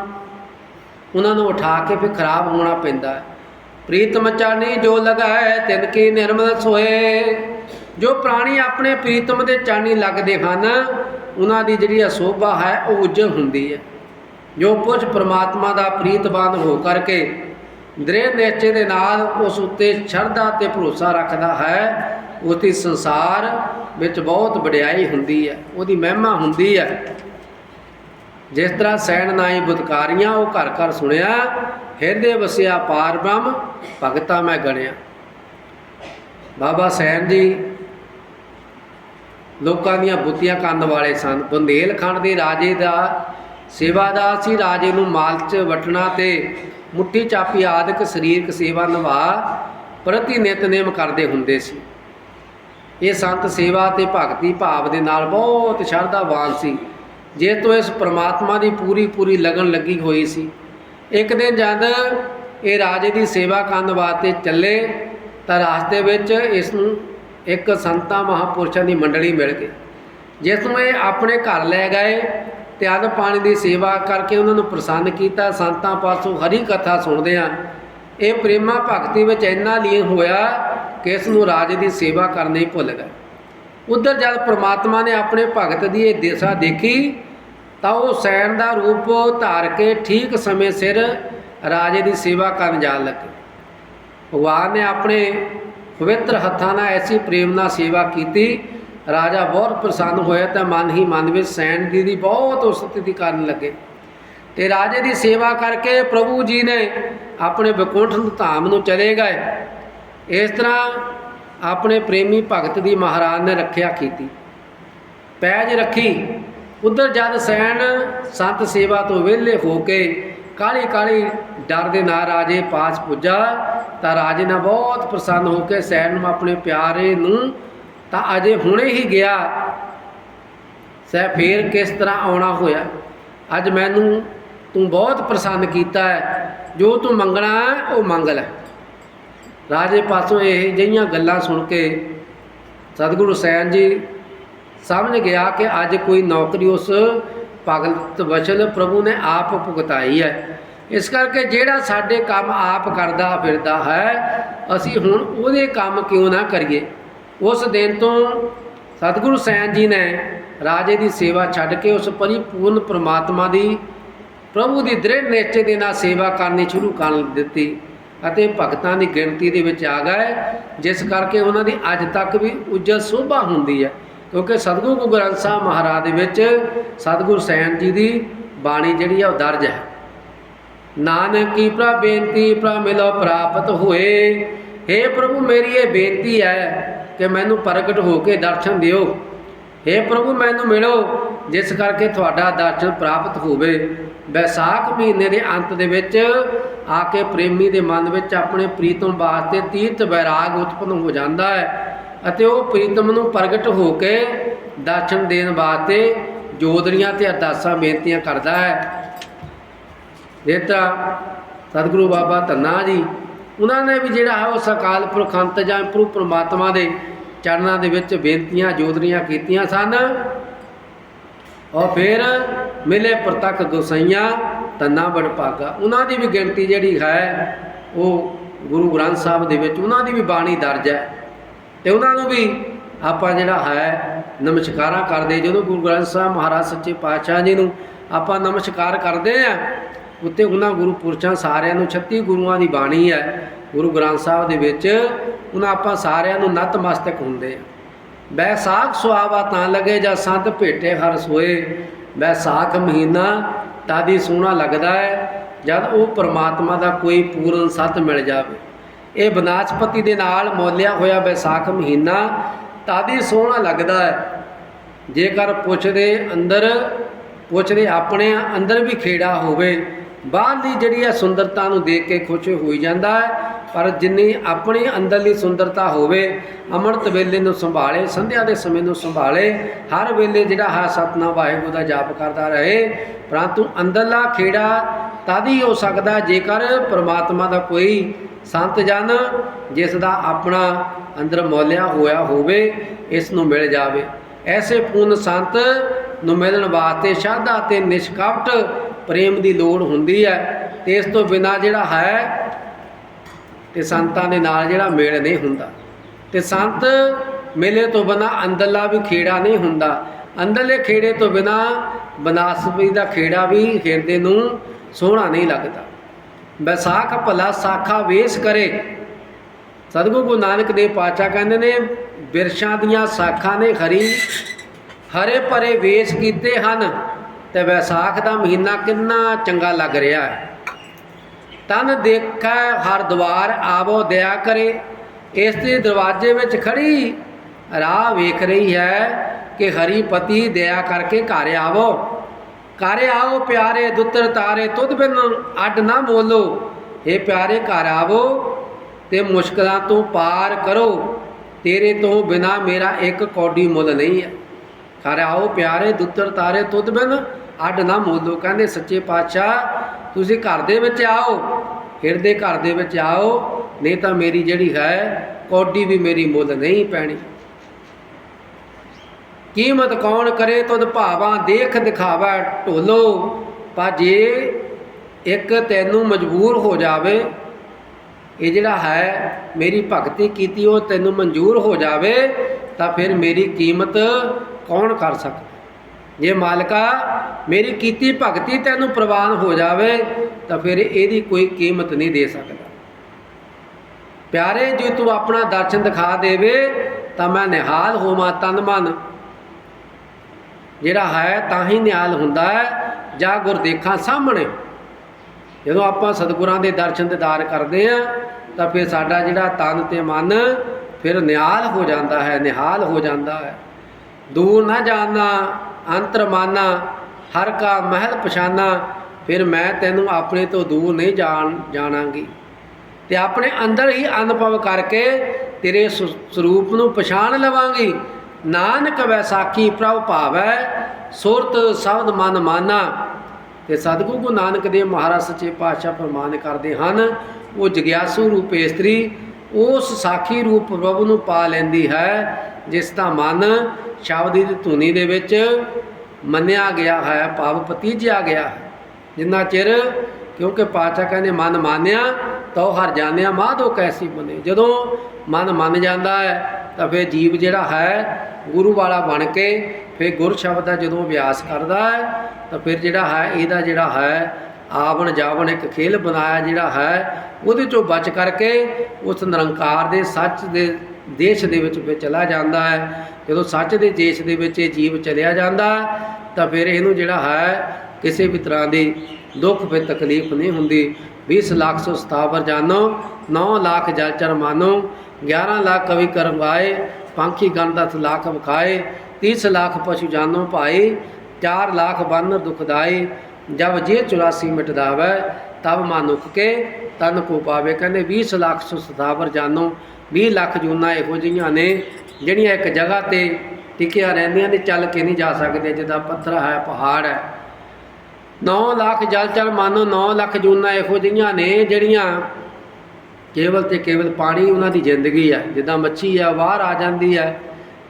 ਉਹਨਾਂ ਨੂੰ ਉਠਾ ਕੇ ਫਿਰ ਖਰਾਬ ਹੋਣਾ ਪੈਂਦਾ ਹੈ। ਪ੍ਰੀਤਮ ਚਾਨੀ ਜੋ ਲਗਾਏ, ਤਿਨ ਕੀ ਨਿਰਮਲ ਸੋਏ। ਜੋ ਪ੍ਰਾਣੀ ਆਪਣੇ ਪ੍ਰੀਤਮ ਦੇ ਚਾਨੀ ਲੱਗਦੇ ਹਨ, ਉਹਨਾਂ ਦੀ ਜਿਹੜੀ ਅਸੋਭਾ ਹੈ, ਉਹ ਉਜਲ ਹੁੰਦੀ ਹੈ। ਜੋ ਪੁਰਸ਼ ਪ੍ਰਮਾਤਮਾ ਦਾ ਪ੍ਰੀਤਵਾਨ ਹੋ ਕਰਕੇ ਦ੍ਰਿੜ ਨਿਸ਼ਚੇ ਦੇ ਨਾਲ ਉਸ ਉੱਤੇ ਸ਼ਰਧਾ ਤੇ ਭਰੋਸਾ ਰੱਖਦਾ ਹੈ, ਉਹਦੀ ਸੰਸਾਰ ਵਿੱਚ ਬਹੁਤ ਵਡਿਆਈ ਹੁੰਦੀ ਹੈ, ਉਹਦੀ ਮਹਿਮਾ ਹੁੰਦੀ ਹੈ। ਜਿਸ ਤਰ੍ਹਾਂ ਸੈਣ ਨਾਈ ਬੁਤਕਾਰੀਆਂ ਉਹ ਘਰ ਘਰ ਸੁਣਿਆ, ਹਿਰਦੇ ਵਸਿਆ ਪਾਰ ਬ੍ਰਹਮ, ਭਗਤਾ ਮੈਂ ਗਣਿਆ। ਬਾਬਾ ਸੈਣ ਜੀ ਲੋਕਾਂ ਦੀਆਂ ਬੁੱਤੀਆਂ ਕੰਨ ਵਾਲੇ ਸਨ। ਬੰਦੇਲਖੰਡ ਦੇ ਰਾਜੇ ਦਾ ਸੇਵਾਦਾਰ ਸੀ। ਰਾਜੇ ਨੂੰ ਮਾਲ 'ਚ ਵਟਣਾ ਤੇ ਮੁੱਠੀ ਚਾਪੀ ਆਦਿਕ ਸਰੀਰਕ ਸੇਵਾ ਨਿਭਾ ਪ੍ਰਤੀ ਨਿਤਨੇਮ ਕਰਦੇ ਹੁੰਦੇ ਸੀ। ਇਹ ਸੰਤ ਸੇਵਾ ਤੇ ਭਗਤੀ ਭਾਵ ਦੇ ਨਾਲ ਬਹੁਤ ਸ਼ਰਧਾਵਾਨ ਸੀ। ਜੇ ਤੋਂ ਇਸ ਪ੍ਰਮਾਤਮਾ ਦੀ ਪੂਰੀ ਪੂਰੀ ਲਗਨ ਲੱਗੀ ਹੋਈ ਸੀ, ਇੱਕ ਦਿਨ ਜਦ ਇਹ ਰਾਜੇ ਦੀ ਸੇਵਾ ਕਰਨ ਵਾਸਤੇ ਚੱਲੇ, ਤਾਂ ਰਾਸਤੇ ਵਿੱਚ ਇਸ ਨੂੰ ਇੱਕ ਸੰਤਾਂ ਮਹਾਪੁਰਸ਼ਾਂ ਦੀ ਮੰਡਲੀ ਮਿਲ ਗਈ, ਜਿਸ ਨੂੰ ਇਹ ਆਪਣੇ ਘਰ ਲੈ ਗਏ ਤੇ ਅਦ ਪਾਣੀ ਦੀ ਸੇਵਾ ਕਰਕੇ ਉਹਨਾਂ ਨੂੰ ਪ੍ਰਸੰਨ ਕੀਤਾ। ਸੰਤਾਂ ਪਾਸੋਂ ਹਰੀ ਕਥਾ ਸੁਣਦੇ ਆ। ਇਹ ਪ੍ਰੇਮਾ ਭਗਤੀ ਵਿੱਚ ਇੰਨਾ ਲੀਨ ਹੋਇਆ ਕਿ ਇਸ ਨੂੰ ਰਾਜੇ ਦੀ ਸੇਵਾ ਕਰਨੀ ਭੁੱਲ ਗਏ। ਉਧਰ ਜਦ ਪ੍ਰਮਾਤਮਾ ਨੇ ਆਪਣੇ ਭਗਤ ਦੀ ਇਹ ਦਿਸ਼ਾ ਦੇਖੀ, ਤਾਂ ਉਹ ਸੈਨ ਦਾ ਰੂਪ ਧਾਰ ਕੇ ਠੀਕ ਸਮੇਂ ਸਿਰ ਰਾਜੇ ਦੀ ਸੇਵਾ ਕਰਨ ਜਾਣ ਲੱਗੇ। ਭਗਵਾਨ ਨੇ ਆਪਣੇ ਪਵਿੱਤਰ ਹੱਥਾਂ ਨਾਲ ਐਸੀ ਪ੍ਰੇਮ ਨਾਲ ਸੇਵਾ ਕੀਤੀ। ਰਾਜਾ ਬਹੁਤ ਪ੍ਰਸੰਨ ਹੋਇਆ ਤਾਂ ਮਨ ਹੀ ਮਨ ਵਿੱਚ ਸੈਨ ਜੀ ਦੀ ਬਹੁਤ ਉਸਤਤੀ ਕਰਨ ਲੱਗੇ। ਤੇ ਰਾਜੇ ਦੀ ਸੇਵਾ ਕਰਕੇ ਪ੍ਰਭੂ ਜੀ ਨੇ ਆਪਣੇ ਵਿਕੁੰਠ ਧਾਮ ਨੂੰ ਚਲੇ ਗਏ। ਇਸ ਤਰ੍ਹਾਂ ਆਪਣੇ ਪ੍ਰੇਮੀ ਭਗਤ ਦੀ ਮਹਾਰਾਜ ਨੇ ਰੱਖਿਆ ਕੀਤੀ। ਪੈਜ ਰੱਖੀ, ਉਧਰ ਜਦ ਸੈਣ ਸੰਤ ਸੇਵਾ ਤੋਂ ਵਿਹਲੇ ਹੋ ਕੇ ਕਾਲੀ ਕਾਲੀ ਡਰ ਦੇ ਨਾਲ ਰਾਜੇ ਪਾਸ ਪੁੱਜਾ, ਤਾਂ ਰਾਜੇ ਨੇ ਬਹੁਤ ਪ੍ਰਸੰਨ ਹੋ ਕੇ ਸੈਣ ਨੂੰ ਆਪਣੇ ਪਿਆਰੇ ਨੂੰ ਤਾਂ ਅਜੇ ਹੁਣੇ ਹੀ ਗਿਆ। ਸੈ ਫੇਰ ਕਿਸ ਤਰ੍ਹਾਂ ਆਉਣਾ ਹੋਇਆ? ਅੱਜ ਮੈਨੂੰ ਤੂੰ ਬਹੁਤ ਪ੍ਰਸੰਨ ਕੀਤਾ ਹੈ। ਜੋ ਤੂੰ ਮੰਗਣਾ ਹੈ, ਉਹ ਮੰਗ ਲੈ। ਰਾਜੇ ਪਾਸੋਂ ਇਹ ਜਿਹੀਆਂ ਗੱਲਾਂ ਸੁਣ ਕੇ ਸਤਿਗੁਰੂ ਸੈਨ ਜੀ ਸਮਝ ਗਿਆ ਕਿ ਅੱਜ ਕੋਈ ਨੌਕਰੀ ਉਸ ਭਗਤ ਵਚਨ ਪ੍ਰਭੂ ਨੇ ਆਪ ਭੁਗਤਾਈ ਹੈ। ਇਸ ਕਰਕੇ ਜਿਹੜਾ ਸਾਡੇ ਕੰਮ ਆਪ ਕਰਦਾ, ਫਿਰਦਾ ਹੈ, ਅਸੀਂ ਹੁਣ ਉਹਦੇ ਕੰਮ ਕਿਉਂ ਨਾ ਕਰੀਏ? ਉਸ ਦਿਨ ਤੋਂ ਸਤਿਗੁਰੂ ਸੈਨ ਜੀ ਨੇ ਰਾਜੇ ਦੀ ਸੇਵਾ ਛੱਡ ਕੇ ਉਸ ਪਰਿਪੂਰਨ ਪ੍ਰਮਾਤਮਾ ਦੀ, ਪ੍ਰਭੂ ਦੀ ਦ੍ਰਿੜ ਨਿਸ਼ਚੇ ਦੇ ਨਾਲ ਸੇਵਾ ਕਰਨੀ ਸ਼ੁਰੂ ਕਰ ਦਿੱਤੀ। ਅਤੇ ਭਗਤਾਂ ਦੀ ਗਿਣਤੀ ਦੇ ਵਿੱਚ ਆ ਗਏ ਜਿਸ ਕਰਕੇ ਉਹਨਾਂ ਦੀ ਅੱਜ ਤੱਕ ਵੀ ਉੱਜਲ ਸੋਭਾ ਹੁੰਦੀ ਹੈ। ਕਿਉਂਕਿ ਸਤਿਗੁਰੂ ਗੁਰੂ ਗ੍ਰੰਥ ਸਾਹਿਬ ਮਹਾਰਾਜ ਦੇ ਵਿੱਚ ਸਤਿਗੁਰੂ ਸੈਨ ਜੀ ਦੀ ਬਾਣੀ ਜਿਹੜੀ ਆ ਉਹ ਦਰਜ ਹੈ। ਨਾਨਕ ਕੀ ਪ੍ਰਾ ਬੇਨਤੀ ਪ੍ਰਾ ਮਿਲੋ, ਪ੍ਰਾਪਤ ਹੋਏ। हे ਪ੍ਰਭੂ, ਮੇਰੀ ਇਹ ਬੇਨਤੀ ਹੈ ਕਿ ਮੈਨੂੰ ਪ੍ਰਗਟ ਹੋ ਕੇ ਦਰਸ਼ਨ ਦਿਓ। हे ਪ੍ਰਭੂ, ਮੈਨੂੰ ਮਿਲੋ। ਜਿਸ ਕਰਕੇ ਤੁਹਾਡਾ ਦਰਸ਼ਨ ਪ੍ਰਾਪਤ ਹੋਵੇ। ਵਿਸਾਖ ਮਹੀਨੇ ਦੇ ਅੰਤ ਦੇ ਵਿੱਚ ਆ ਕੇ ਪ੍ਰੇਮੀ ਦੇ ਮਨ ਵਿੱਚ ਆਪਣੇ ਪ੍ਰੀਤਮ ਵਾਸਤੇ ਤੀਰਥ ਵੈਰਾਗ ਉਤਪੰਨ ਹੋ ਜਾਂਦਾ ਹੈ ਅਤੇ ਉਹ ਪ੍ਰੀਤਮ ਨੂੰ ਪ੍ਰਗਟ ਹੋ ਕੇ ਦਰਸ਼ਨ ਦੇਣ ਵਾਸਤੇ ਜੋਦਰੀਆਂ ਤੇ ਅਰਦਾਸਾਂ ਬੇਨਤੀਆਂ ਕਰਦਾ ਹੈ। ਇਹ ਤਾਂ ਸਤਿਗੁਰੂ ਬਾਬਾ ਧੰਨਾ ਜੀ, ਉਹਨਾਂ ਨੇ ਵੀ ਜਿਹੜਾ ਹੈ ਉਹ ਸਕਾਲ ਪੁਰਖ ਅੰਤ ਜਾਂ ਪ੍ਰਭੂ ਪਰਮਾਤਮਾ ਦੇ ਚਰਨਾਂ ਦੇ ਵਿੱਚ ਬੇਨਤੀਆਂ, ਜੋਦਰੀਆਂ ਕੀਤੀਆਂ ਸਨ। ਔਰ ਫਿਰ ਮਿਲੇ ਪ੍ਰਤੱਖ ਗੁਸਈਆਂ ਤੰਨਾ ਬੜ ਭਾਗਾ ਉਹਨਾਂ ਦੀ ਵੀ ਗਿਣਤੀ ਜਿਹੜੀ ਹੈ, ਉਹ ਗੁਰੂ ਗ੍ਰੰਥ ਸਾਹਿਬ ਦੇ ਵਿੱਚ ਉਹਨਾਂ ਦੀ ਵੀ ਬਾਣੀ ਦਰਜ ਹੈ। ਤੇ ਉਹਨਾਂ ਨੂੰ ਵੀ ਆਪਾਂ ਜਿਹੜਾ ਹੈ, ਨਮਸਕਾਰਾਂ ਕਰਦੇ। ਜਦੋਂ ਗੁਰੂ ਗ੍ਰੰਥ ਸਾਹਿਬ ਮਹਾਰਾਜ ਸੱਚੇ ਪਾਤਸ਼ਾਹ ਜੀ ਨੂੰ ਆਪਾਂ ਨਮਸਕਾਰ ਕਰਦੇ ਆ ਉੱਤੇ ਉਹਨਾਂ ਗੁਰੂ ਪੁਰਸ਼ਾਂ ਸਾਰਿਆਂ ਨੂੰ 36 ਗੁਰੂਆਂ ਦੀ ਬਾਣੀ ਹੈ। ਗੁਰੂ ਗ੍ਰੰਥ ਸਾਹਿਬ ਦੇ ਵਿੱਚ ਉਹਨਾਂ ਆਪਾਂ ਸਾਰਿਆਂ ਨੂੰ ਨਤਮਸਤਕ ਹੁੰਦੇ ਆ ਬੈਸਾਖ ਸੁਆਵਾ ਤਾਂ ਲਗੇ ਜਾਂ ਸੰਤ ਭੇਟੇ ਹਰ ਸੋਏ। ਬੈਸਾਖ ਮਹੀਨਾ ਤਾਦੀ ਸੋਹਣਾ ਲੱਗਦਾ ਹੈ, ਜਦ ਉਹ ਪ੍ਰਮਾਤਮਾ ਦਾ ਕੋਈ ਪੂਰਨ ਸਤ ਮਿਲ ਜਾਵੇ। ਇਹ ਬਨਾਸਪਤੀ ਦੇ ਨਾਲ ਮੋਲਿਆ ਹੋਇਆ ਬੈਸਾਖ ਮਹੀਨਾ ਤਾਦੀ ਸੋਹਣਾ ਲੱਗਦਾ ਹੈ। ਜੇਕਰ ਪੁੱਛ ਦੇ ਅੰਦਰ ਪੁੱਛ ਦੇ ਆਪਣੇ ਅੰਦਰ ਵੀ ਖੇੜਾ ਹੋਵੇ ਬਾਹਰਲੀ ਜਿਹੜੀ ਹੈ ਸੁੰਦਰਤਾ ਨੂੰ ਦੇਖ ਕੇ ਖੁਸ਼ ਹੋਈ ਜਾਂਦਾ ਹੈ, ਪਰ ਜਿੰਨੀ ਆਪਣੀ ਅੰਦਰਲੀ ਸੁੰਦਰਤਾ ਹੋਵੇ, ਅੰਮ੍ਰਿਤ ਵੇਲੇ ਨੂੰ ਸੰਭਾਲੇ, ਸੰਧਿਆ ਦੇ ਸਮੇਂ ਨੂੰ ਸੰਭਾਲੇ, ਹਰ ਵੇਲੇ ਜਿਹੜਾ ਹੈ ਸਤਨਾਮ ਵਾਹਿਗੁਰੂ ਦਾ ਜਾਪ ਕਰਦਾ ਰਹੇ, ਪਰੰਤੂ ਅੰਦਰਲਾ ਖੇੜਾ ਤਦ ਹੀ ਹੋ ਸਕਦਾ ਜੇਕਰ ਪ੍ਰਮਾਤਮਾ ਦਾ ਕੋਈ ਸੰਤ ਜਨ ਜਿਸ ਦਾ ਆਪਣਾ ਅੰਦਰ ਮੌਲਿਆ ਹੋਇਆ ਹੋਵੇ, ਇਸ ਨੂੰ ਮਿਲ ਜਾਵੇ। ਐਸੇ ਪੂਰਨ ਸੰਤ ਨੂੰ ਮਿਲਣ ਵਾਸਤੇ ਸ਼ਰਧਾ ਤੇ ਨਿਸ਼ਕਪਟ ਪ੍ਰੇਮ ਦੀ ਲੋੜ ਹੁੰਦੀ ਹੈ ਤੇ ਇਸ ਤੋਂ ਬਿਨਾ ਜਿਹੜਾ ਹੈ ਤੇ ਸੰਤਾਂ ਦੇ ਨਾਲ ਜਿਹੜਾ ਮੇਲ ਨਹੀਂ ਹੁੰਦਾ। ਤੇ ਸੰਤ ਮੇਲੇ ਤੋਂ ਬਿਨਾ ਅੰਦਰਲਾ ਵੀ ਖੇੜਾ ਨਹੀਂ ਹੁੰਦਾ। ਅੰਦਰਲੇ ਖੇੜੇ ਤੋਂ ਬਿਨਾ ਬਨਾਸਪਤੀ ਦਾ ਖੇੜਾ ਵੀ ਹਿਰਦੇ ਨੂੰ ਸੋਹਣਾ ਨਹੀਂ ਲੱਗਦਾ। ਵਿਸਾਖ ਭਲਾ ਸਾਖਾ ਵੇਸ ਕਰੇ। ਸਤਿਗੁਰੂ ਗੁਰੂ ਨਾਨਕ ਦੇਵ ਪਾਤਸ਼ਾਹ ਕਹਿੰਦੇ ਨੇ, ਬਿਰਸ਼ਾਂ ਦੀਆਂ ਸਾਖਾਂ ਨੇ ਹਰੀ ਹਰੇ ਭਰੇ ਵੇਸ ਕੀਤੇ ਹਨ। ਤੇ ਵਿਸਾਖ ਦਾ ਮਹੀਨਾ ਕਿੰਨਾ ਚੰਗਾ ਲੱਗ ਰਿਹਾ ਹੈ। ਤਨ ਦੇਖੈ, ਹਰ ਦਵਾਰ ਆਵੋ ਦਇਆ ਕਰੇ। ਇਸ ਦੇ ਦਰਵਾਜ਼ੇ ਵਿੱਚ ਖੜੀ ਰਾਹ ਵੇਖ ਰਹੀ ਹੈ ਕਿ ਹਰੀ ਪਤੀ ਦਇਆ ਕਰਕੇ ਘਰ ਆਵੋ। ਘਰ ਆਓ ਪਿਆਰੇ ਦੁੱਤਰ ਤਾਰੇ, ਤੁਧ ਬਿਨ ਅੱਡ ਨਾ ਬੋਲੋ। ਇਹ ਪਿਆਰੇ ਘਰ ਆਵੋ ਤੇ ਮੁਸ਼ਕਲਾਂ ਤੋਂ ਪਾਰ ਕਰੋ। ਤੇਰੇ ਤੋਂ ਬਿਨਾ ਮੇਰਾ ਇੱਕ ਕੌਡੀ ਮੁੱਲ ਨਹੀਂ ਹੈ। ਘਰ ਆਓ ਪਿਆਰੇ ਦੁੱਤਰ ਤਾਰੇ, ਤੁਧ ਬਿਨ ਅੱਡ ਨਾ ਮੋਲੋ ਕਹਿੰਦੇ ਸੱਚੇ ਪਾਤਸ਼ਾਹ, ਤੁਸੀਂ ਘਰ ਦੇ ਵਿੱਚ ਆਓ, ਹਿਰਦੇ ਘਰ ਦੇ ਵਿੱਚ ਆਓ, ਨਹੀਂ ਤਾਂ ਮੇਰੀ ਜਿਹੜੀ ਹੈ, ਕੌਡੀ ਵੀ ਮੇਰੀ ਮੁੱਲ ਨਹੀਂ ਪੈਣੀ। ਕੀਮਤ ਕੌਣ ਕਰੇ, ਤੁਧ ਭਾਵਾਂ ਦੇਖ ਦਿਖਾਵਾ, ਢੋਲੋ, ਪਰ ਜੇ ਇੱਕ ਤੈਨੂੰ ਮਜਬੂਰ ਹੋ ਜਾਵੇ, ਇਹ ਜਿਹੜਾ ਹੈ, ਮੇਰੀ ਭਗਤੀ ਕੀਤੀ, ਉਹ ਤੈਨੂੰ ਮਨਜ਼ੂਰ ਹੋ ਜਾਵੇ, ਤਾਂ ਫਿਰ ਮੇਰੀ ਕੀਮਤ ਕੌਣ ਕਰ ਸਕਦਾ? ਜੇ ਮਾਲਕਾ ਮੇਰੀ ਕੀਤੀ ਭਗਤੀ ਤੈਨੂੰ ਪ੍ਰਵਾਨ ਹੋ ਜਾਵੇ, ਤਾਂ ਫਿਰ ਇਹਦੀ ਕੋਈ ਕੀਮਤ ਨਹੀਂ ਦੇ ਸਕਦਾ। ਪਿਆਰੇ, ਜੇ ਤੂੰ ਆਪਣਾ ਦਰਸ਼ਨ ਦਿਖਾ ਦੇਵੇ, ਤਾਂ ਮੈਂ ਨਿਹਾਲ ਹੋਵਾਂ ਤਨ ਮਨ। ਜਿਹੜਾ ਹੈ, ਤਾਂ ਹੀ ਨਿਹਾਲ ਹੁੰਦਾ ਹੈ। ਜਾਂ ਗੁਰ ਦੇਖਾਂ ਸਾਹਮਣੇ। ਜਦੋਂ ਆਪਾਂ ਸਤਿਗੁਰਾਂ ਦੇ ਦਰਸ਼ਨ ਦਿਦਾਰ ਕਰਦੇ ਆ ਤਾਂ ਫਿਰ ਸਾਡਾ ਜਿਹੜਾ ਤਨ ਤੇ ਮਨ, ਫਿਰ ਨਿਹਾਲ ਹੋ ਜਾਂਦਾ ਹੈ, ਨਿਹਾਲ ਹੋ ਜਾਂਦਾ ਹੈ। ਦੂਰ ਨਾ ਜਾਣਾ। ਅੰਤਰਮਾਨਾ, ਹਰ ਕਾ ਮਹਿਲ ਪਛਾਨਾ, ਫਿਰ ਮੈਂ ਤੈਨੂੰ ਆਪਣੇ ਤੋਂ ਦੂਰ ਨਹੀਂ ਜਾਣ, ਜਾਣਾਂਗੀ। ਤੇ ਆਪਣੇ ਅੰਦਰ ਹੀ ਅਨੁਭਵ ਕਰਕੇ ਤੇਰੇ ਸੁ- ਸਰੂਪ ਨੂੰ ਪਛਾਣ ਲਵਾਂਗੀ। ਨਾਨਕ ਵੈਸਾਖੀ ਪ੍ਰਭ ਭਾਵੈ, ਸੁਰਤ ਸ਼ਬਦ ਮਨ ਮਾਨਾ। ਤੇ ਸਤਿਗੁਰੂ ਗੁਰੂ ਨਾਨਕ ਦੇਵ ਮਹਾਰਾਜ ਸੱਚੇ ਪਾਤਸ਼ਾਹ ਪ੍ਰਮਾਣ ਕਰਦੇ ਹਨ, ਉਹ ਜਗਿਆਸੂ ਰੂਪ ਇਸਤਰੀ, ਉਸ ਸਾਖੀ ਰੂਪ ਪ੍ਰਭੂ ਨੂੰ ਪਾ ਲੈਂਦੀ ਹੈ, ਜਿਸ ਦਾ ਮਨ ਸ਼ਬਦ ਦੀ ਧੁਨੀ ਦੇ ਵਿੱਚ ਮੰਨਿਆ ਗਿਆ ਹੈ, ਭਾਵ ਪਤੀਜਿਆ ਗਿਆ ਹੈ। ਜਿੰਨਾ ਚਿਰ ਕਿਉਂਕਿ ਪਾਤਸ਼ਾਹ ਕਹਿੰਦੇ, ਮਨ ਮਾਨਿਆ, ਤਉ ਹਰ ਜਾਣਿਆ, ਮਾਧੋ ਕੈਸੀ ਬਨੇ ਜਦੋਂ ਮਨ ਮੰਨ ਜਾਂਦਾ ਹੈ, ਤਾਂ ਫਿਰ ਜੀਵ ਜਿਹੜਾ ਹੈ, ਗੁਰੂ ਵਾਲਾ ਬਣ ਕੇ ਫਿਰ ਗੁਰ ਸ਼ਬਦ ਦਾ ਜਦੋਂ ਅਭਿਆਸ ਕਰਦਾ ਹੈ, ਤਾਂ ਫਿਰ ਜਿਹੜਾ ਹੈ, ਇਹਦਾ ਜਿਹੜਾ ਹੈ, ਆਵਣ ਜਾਵਣ ਇੱਕ ਖੇਲ ਬਣਾਇਆ ਜਿਹੜਾ ਹੈ, ਉਹਦੇ ਚੋਂ ਬਚ ਕਰਕੇ ਉਸ ਨਿਰੰਕਾਰ ਦੇ ਸੱਚ ਦੇ ਦੇਸ਼ ਦੇ ਵਿੱਚ ਫਿਰ ਚਲਾ ਜਾਂਦਾ ਹੈ। ਜਦੋਂ ਸੱਚ ਦੇ ਦੇਸ਼ ਦੇ ਵਿੱਚ ਇਹ ਜੀਵ ਚਲਿਆ ਜਾਂਦਾ ਹੈ, ਤਾਂ ਫਿਰ ਇਹਨੂੰ ਜਿਹੜਾ ਹੈ ਕਿਸੇ ਵੀ ਤਰ੍ਹਾਂ ਦੀ ਦੁੱਖ ਫਿਰ ਤਕਲੀਫ ਨਹੀਂ ਹੁੰਦੀ। 20 ਲੱਖ ਸੋ ਸਤਾਵਰ ਜਾਨੋ 9 ਲੱਖ ਜਲਚਰ ਮਾਨੋ 11 ਲੱਖ ਕਵੀ ਕਰਵਾਏ ਪੰਖੀ ਗੰਦਤ ਲੱਖ ਵਿਖਾਏ 30 ਲੱਖ ਪਸ਼ੂ ਜਾਨੋ ਭਾਈ 4 ਲੱਖ ਬੰਨ ਦੁਖਦਾਈ ਜਬ ਜੇ 84 ਮਿਟਦਾਵੇ ਤਬ ਮਾਨੁਖ ਕੇ ਤਨ ਕੋ ਪਾਵੇ। ਕਹਿੰਦੇ 20 ਲੱਖ ਸੋ ਸਤਾਵਰ ਜਾਨੋ 20 ਲੱਖ ਜੂਨਾ ਇਹੋ ਜਿਹੀਆਂ ਨੇ, ਜਿਹੜੀਆਂ ਇੱਕ ਜਗ੍ਹਾ ਤੇ ਟਿਕਿਆ ਰਹਿੰਦੀਆਂ ਨੇ, ਚੱਲ ਕੇ ਨਹੀਂ ਜਾ ਸਕਦੇ, ਜਿੱਦਾਂ ਪੱਥਰ ਹੈ, ਪਹਾੜ ਹੈ। 9 ਲੱਖ ਜਲ ਚਲ ਮਾਨੋ 9 ਲੱਖ ਜੂਨਾ ਇਹੋ ਜਿਹੀਆਂ ਨੇ, ਜਿਹੜੀਆਂ ਕੇਵਲ ਤੇ ਕੇਵਲ ਪਾਣੀ ਉਹਨਾਂ ਦੀ ਜ਼ਿੰਦਗੀ ਹੈ। ਜਿੱਦਾਂ ਮੱਛੀ ਆ ਬਾਹਰ ਆ ਜਾਂਦੀ ਹੈ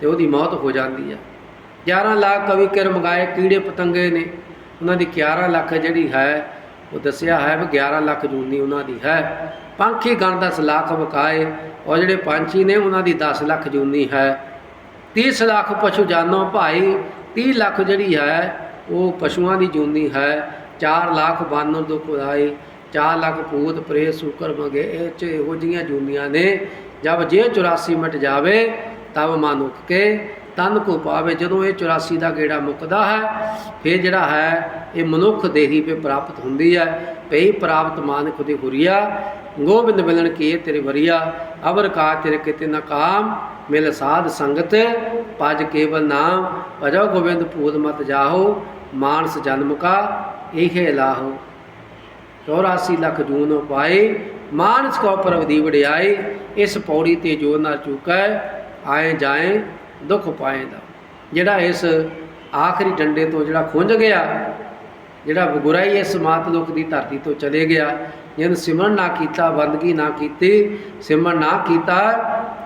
ਤੇ ਉਹਦੀ ਮੌਤ ਹੋ ਜਾਂਦੀ ਹੈ। 11 ਲੱਖ ਕਵੀ ਕਿਰ ਮਗਾਏ ਕੀੜੇ ਪਤੰਗੇ ਨੇ। ਉਹਨਾਂ ਦੀ 11 ਲੱਖ ਜਿਹੜੀ ਹੈ ਉਹ ਦੱਸਿਆ, ਹੈ ਵੀ 11 ਲੱਖ ਜੂਨੀ ਉਹਨਾਂ ਦੀ ਹੈ। ਪੰਖੀ ਗਣ 10 ਲੱਖ ਬਕਾਏ ਔਰ ਜਿਹੜੇ ਪੰਛੀ ਨੇ, ਉਹਨਾਂ ਦੀ 10 ਲੱਖ ਜੂਨੀ ਹੈ। 30 ਲੱਖ ਪਸ਼ੂ ਜਾਨੋ ਭਾਈ। 30 ਲੱਖ ਜਿਹੜੀ ਹੈ, ਉਹ ਪਸ਼ੂਆਂ ਦੀ ਜੂਨੀ ਹੈ। 4 ਲੱਖ ਬਾਨਰ ਦੋ ਖੁਦਾਈ 4 ਲੱਖ ਭੂਤ ਪ੍ਰੇਤ ਸ਼ੁਕਰ ਮੰਗੇ। ਇਹ ਚ ਇਹੋ ਜੀਆਂ ਜੂਨੀਆਂ ਨੇ। ਜਦ ਜੇ 84 ਮਿਟ ਜਾਵੇ, ਤਬ ਮਨ ਉੱਠ ਕੇ ਤਨ ਕੋ ਪਾਵੇ, ਜਦੋਂ ਇਹ 84 ਦਾ ਗੇੜਾ ਮੁੱਕਦਾ ਹੈ, ਫਿਰ ਜਿਹੜਾ ਹੈ, ਇਹ ਮਨੁੱਖ ਦੇਹੀ ਪੇ ਪ੍ਰਾਪਤ ਹੁੰਦੀ ਹੈ। ਪਈ ਪ੍ਰਾਪਤ ਮਾਨਕ ਦੀ ਹੁਰੀਆ ਗੋਬਿੰਦ ਮਿਲਣ ਕੀ ਤੇਰੇ ਵਰੀਆ ਅਵਰ ਕਾ ਤੇਰੇ ਕਿਤੇ ਨਾ ਕਾਮ, ਮਿਲ ਸਾਧ ਸੰਗਤ ਪਜ ਕੇਵਲ ਨਾਮ। ਭਜੋ ਗੋਬਿੰਦ ਪੂਤ ਮਤ ਜਾਹੋ, ਮਾਨਸ ਜਨਮ ਕਾ ਇਹੇ ਲਾਹੋ। 84 ਲੱਖ ਜੂਨ ਪਾਏ, ਮਾਨਸ ਕੋ ਪਰਵਦੀ ਵਡਿਆਈ ਇਸ ਪੌੜੀ ਤੇ ਜੋ ਨਾ ਚੁਕੈ, ਆਏ ਜਾਏ ਦੁੱਖ ਪਾਏਂਦਾ ਜਿਹੜਾ ਇਸ ਆਖਰੀ ਡੰਡੇ ਤੋਂ ਜਿਹੜਾ ਖੁੰਝ ਗਿਆ, ਜਿਹੜਾ ਬੁਰਾਈ ਇਸ ਮਾਤ ਲੋਕ ਦੀ ਧਰਤੀ ਤੋਂ ਚਲੇ ਗਿਆ, ਜਿਹਨ ਸਿਮਰਨ ਨਾ ਕੀਤਾ, ਬੰਦਗੀ ਨਾ ਕੀਤੀ, ਸਿਮਰਨ ਨਾ ਕੀਤਾ,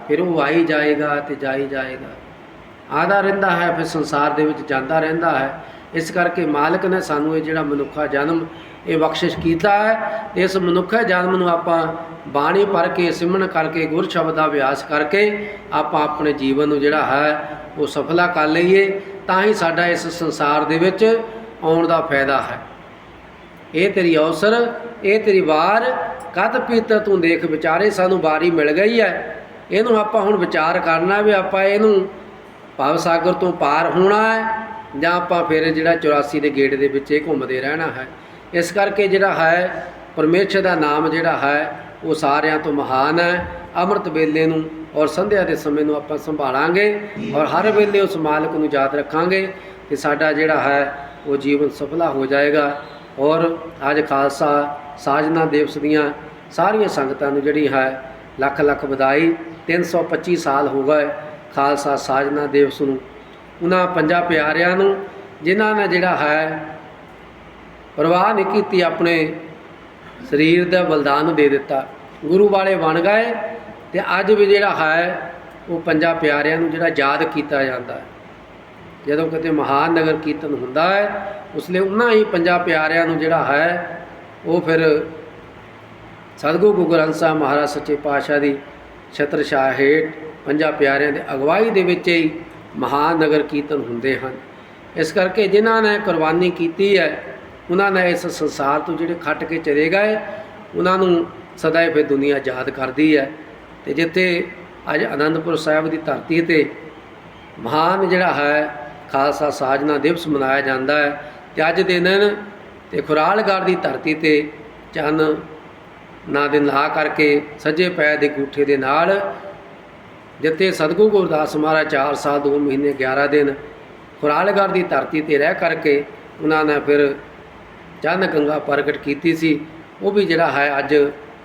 ਫਿਰ ਉਹ ਆਈ ਜਾਏਗਾ ਤੇ ਜਾਈ ਜਾਏਗਾ। ਆਦਾ ਰਹਿੰਦਾ ਹੈ, ਫਿਰ ਸੰਸਾਰ ਦੇ ਵਿੱਚ ਜਾਂਦਾ ਰਹਿੰਦਾ ਹੈ। ਇਸ ਕਰਕੇ ਮਾਲਕ ਨੇ ਸਾਨੂੰ ਇਹ ਜਿਹੜਾ ਮਨੁੱਖਾ ਜਨਮ ਇਹ ਬਖਸ਼ਿਸ਼ ਕੀਤਾ ਹੈ। ਇਸ ਮਨੁੱਖਾ ਜਨਮ ਨੂੰ ਆਪਾਂ ਬਾਣੀ ਪੜ੍ਹ ਕੇ, ਸਿਮਰਨ ਕਰਕੇ, ਗੁਰ ਸ਼ਬਦ ਦਾ ਅਭਿਆਸ ਕਰਕੇ ਆਪਾਂ ਆਪਣੇ ਜੀਵਨ ਨੂੰ ਜਿਹੜਾ ਹੈ, ਉਹ ਸਫਲਾ ਕਰ ਲਈਏ, ਤਾਂ ਹੀ ਸਾਡਾ ਇਸ ਸੰਸਾਰ ਦੇ ਵਿੱਚ ਆਉਣ ਦਾ ਫਾਇਦਾ ਹੈ। ਇਹ ਤੇਰੀ ਅਵਸਰ, ਇਹ ਤੇਰੀ ਵਾਰ, ਕਦ ਪੀਤ ਤੂੰ ਦੇਖ ਵਿਚਾਰੇ, ਸਾਨੂੰ ਵਾਰੀ ਮਿਲ ਗਈ ਹੈ। ਇਹਨੂੰ ਆਪਾਂ ਹੁਣ ਵਿਚਾਰ ਕਰਨਾ ਵੀ ਆਪਾਂ ਇਹਨੂੰ ਭਾਵ ਸਾਗਰ ਤੋਂ ਪਾਰ ਹੋਣਾ ਹੈ, ਜਾਂ ਆਪਾਂ ਫਿਰ ਜਿਹੜਾ 84 ਦੇ ਗੇਟ ਦੇ ਵਿੱਚ ਇਹ ਘੁੰਮਦੇ ਰਹਿਣਾ ਹੈ। ਇਸ ਕਰਕੇ ਜਿਹੜਾ ਹੈ, ਪਰਮੇਸ਼ਰ ਦਾ ਨਾਮ ਜਿਹੜਾ ਹੈ, ਉਹ ਸਾਰਿਆਂ ਤੋਂ ਮਹਾਨ ਹੈ। ਅੰਮ੍ਰਿਤ ਵੇਲੇ ਨੂੰ ਔਰ ਸੰਧਿਆ ਦੇ ਸਮੇਂ ਨੂੰ ਆਪਾਂ ਸੰਭਾਲਾਂਗੇ ਔਰ ਹਰ ਵੇਲੇ ਉਸ ਮਾਲਕ ਨੂੰ ਯਾਦ ਰੱਖਾਂਗੇ ਤੇ ਸਾਡਾ ਜਿਹੜਾ ਹੈ, ਉਹ ਜੀਵਨ ਸਫਲਾ ਹੋ ਜਾਏਗਾ। ਔਰ ਅੱਜ ਖਾਲਸਾ ਸਾਜਨਾ ਦਿਵਸ ਦੀਆਂ ਸਾਰੀਆਂ ਸੰਗਤਾਂ ਨੂੰ ਜਿਹੜੀ ਹੈ, ਲੱਖ ਲੱਖ ਵਧਾਈ 325 ਸਾਲ ਹੋ ਗਏ ਖਾਲਸਾ ਸਾਜਨਾ ਦਿਵਸ ਨੂੰ। ਉਹਨਾਂ ਪੰਜਾਂ ਪਿਆਰਿਆਂ ਨੂੰ, ਜਿਨ੍ਹਾਂ ਨੇ ਜਿਹੜਾ ਹੈ ਪਰਵਾਹ ਨਹੀਂ ਕੀਤੀ, ਆਪਣੇ ਸਰੀਰ ਦਾ ਬਲਿਦਾਨ ਨੂੰ ਦੇ ਦਿੱਤਾ। ਗੁਰੂ ਵਾਲੇ ਬਣ ਗਏ ਤੇ ਅੱਜ ਵੀ ਜਿਹੜਾ ਹੈ, ਉਹ ਪੰਜਾਂ ਪਿਆਰਿਆਂ ਨੂੰ ਜਿਹੜਾ ਯਾਦ ਕੀਤਾ ਜਾਂਦਾ ਹੈ। ਜਦੋਂ ਕਿਤੇ ਮਹਾਨ ਨਗਰ ਕੀਰਤਨ ਹੁੰਦਾ ਹੈ, ਉਸ ਲਈ ਉਹਨਾਂ ਹੀ ਪੰਜਾਂ ਪਿਆਰਿਆਂ ਨੂੰ ਜਿਹੜਾ ਹੈ, ਉਹ ਫਿਰ ਸਤਿਗੁਰੂ ਗੁਰੂ ਗ੍ਰੰਥ ਸਾਹਿਬ ਮਹਾਰਾਜ ਸੱਚੇ ਪਾਤਸ਼ਾਹ ਦੀ ਛਤਰ ਛਾਇਆ ਹੇਠ ਪੰਜਾਂ ਪਿਆਰਿਆਂ ਦੇ ਅਗਵਾਈ ਦੇ ਵਿੱਚ ਹੀ ਮਹਾਨ ਨਗਰ ਕੀਰਤਨ ਹੁੰਦੇ ਹਨ। ਇਸ ਕਰਕੇ ਜਿਨ੍ਹਾਂ ਨੇ ਕੁਰਬਾਨੀ ਕੀਤੀ ਹੈ ਉਹਨਾਂ ਨੇ ਇਸ ਸੰਸਾਰ ਤੋਂ ਜਿਹੜੇ ਖੱਟ ਕੇ ਚਲੇ ਗਏ, ਉਹਨਾਂ ਨੂੰ ਸਦਾ ਹੀ ਫਿਰ ਦੁਨੀਆ ਯਾਦ ਕਰਦੀ ਹੈ। ਤੇ ਜਿੱਥੇ ਅੱਜ ਆਨੰਦਪੁਰ ਸਾਹਿਬ ਦੀ ਧਰਤੀ ਤੇ ਮਹਾਨ ਜਿਹੜਾ ਹੈ, ਖਾਲਸਾ ਸਾਜਨਾ ਦਿਵਸ ਮਨਾਇਆ ਜਾਂਦਾ ਹੈ ਤੇ ਅੱਜ ਦੇ ਦਿਨ ਤੇ ਖੁਰਾਲਗੜ੍ਹ ਦੀ ਧਰਤੀ ਤੇ ਚੰਨ ਨਾ ਦੇ ਨਾ ਕਰਕੇ ਸੱਜੇ ਪੈ ਦੇ ਗੂਠੇ ਦੇ ਨਾਲ ਜਿੱਥੇ ਸਤਿਗੁਰੂ ਗੁਰਦਾਸ ਮਹਾਰਾਜ 4 ਸਾਲ 2 ਮਹੀਨੇ 11 ਦਿਨ ਖੁਰਾਲਗੜ੍ਹ ਦੀ ਧਰਤੀ ਤੇ ਰਹਿ ਕਰਕੇ ਉਹਨਾਂ ਨੇ ਫਿਰ ਚੰਨ ਗੰਗਾ ਪ੍ਰਗਟ ਕੀਤੀ ਸੀ, ਉਹ ਵੀ ਜਿਹੜਾ ਹੈ ਅੱਜ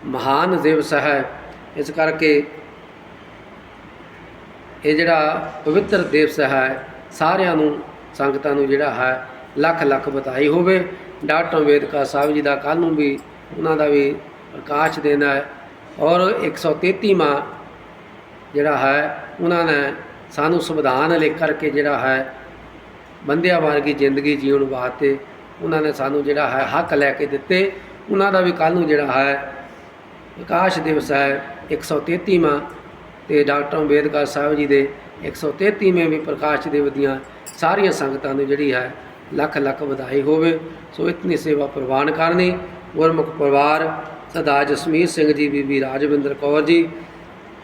ਮਹਾਨ ਦਿਵਸ ਹੈ। ਇਸ ਕਰਕੇ ਇਹ ਜਿਹੜਾ ਪਵਿੱਤਰ ਦਿਵਸ ਹੈ, ਸਾਰਿਆਂ ਨੂੰ, ਸੰਗਤਾਂ ਨੂੰ ਜਿਹੜਾ ਹੈ, ਲੱਖ ਲੱਖ ਬਧਾਈ ਹੋਵੇ। ਡਾਕਟਰ ਅੰਬੇਦਕਰ ਸਾਹਿਬ ਜੀ ਦਾ ਕੱਲ੍ਹ ਨੂੰ ਵੀ ਉਹਨਾਂ ਦਾ ਵੀ ਪ੍ਰਕਾਸ਼ ਦੇਣਾ ਹੈ ਔਰ 133ਵਾਂ ਜਿਹੜਾ ਹੈ, ਉਹਨਾਂ ਨੇ ਸਾਨੂੰ ਸੰਵਿਧਾਨ ਲਿਖ ਕਰਕੇ ਜਿਹੜਾ ਹੈ, ਬੰਦਿਆਂ ਵਰਗੀ ਜ਼ਿੰਦਗੀ ਜੀਉਣ ਵਾਸਤੇ ਉਹਨਾਂ ਨੇ ਸਾਨੂੰ ਜਿਹੜਾ ਹੈ ਹੱਕ ਲੈ ਕੇ ਦਿੱਤੇ। ਉਹਨਾਂ ਦਾ ਵੀ ਕੱਲ੍ਹ ਨੂੰ ਜਿਹੜਾ ਹੈ ਪ੍ਰਕਾਸ਼ ਦਿਵਸ ਹੈ 133ਵਾਂ ਤੇ ਡਾਕਟਰ ਅੰਬੇਦਕਰ ਸਾਹਿਬ ਜੀ ਦੇ 133ਵੇਂ ਵੀ ਪ੍ਰਕਾਸ਼ ਦਿਵਸ ਦੀਆਂ ਸਾਰੀਆਂ ਸੰਗਤਾਂ ਨੂੰ ਜਿਹੜੀ ਹੈ ਲੱਖ ਲੱਖ ਵਧਾਈ ਹੋਵੇ। ਸੋ ਇਤਨੀ ਸੇਵਾ ਪ੍ਰਵਾਨ ਕਰਨੀ। ਗੁਰਮੁਖ ਪਰਿਵਾਰ, ਸਰਦਾਰ ਜਸਮੀਤ ਸਿੰਘ ਜੀ, ਬੀਬੀ ਰਾਜਵਿੰਦਰ ਕੌਰ ਜੀ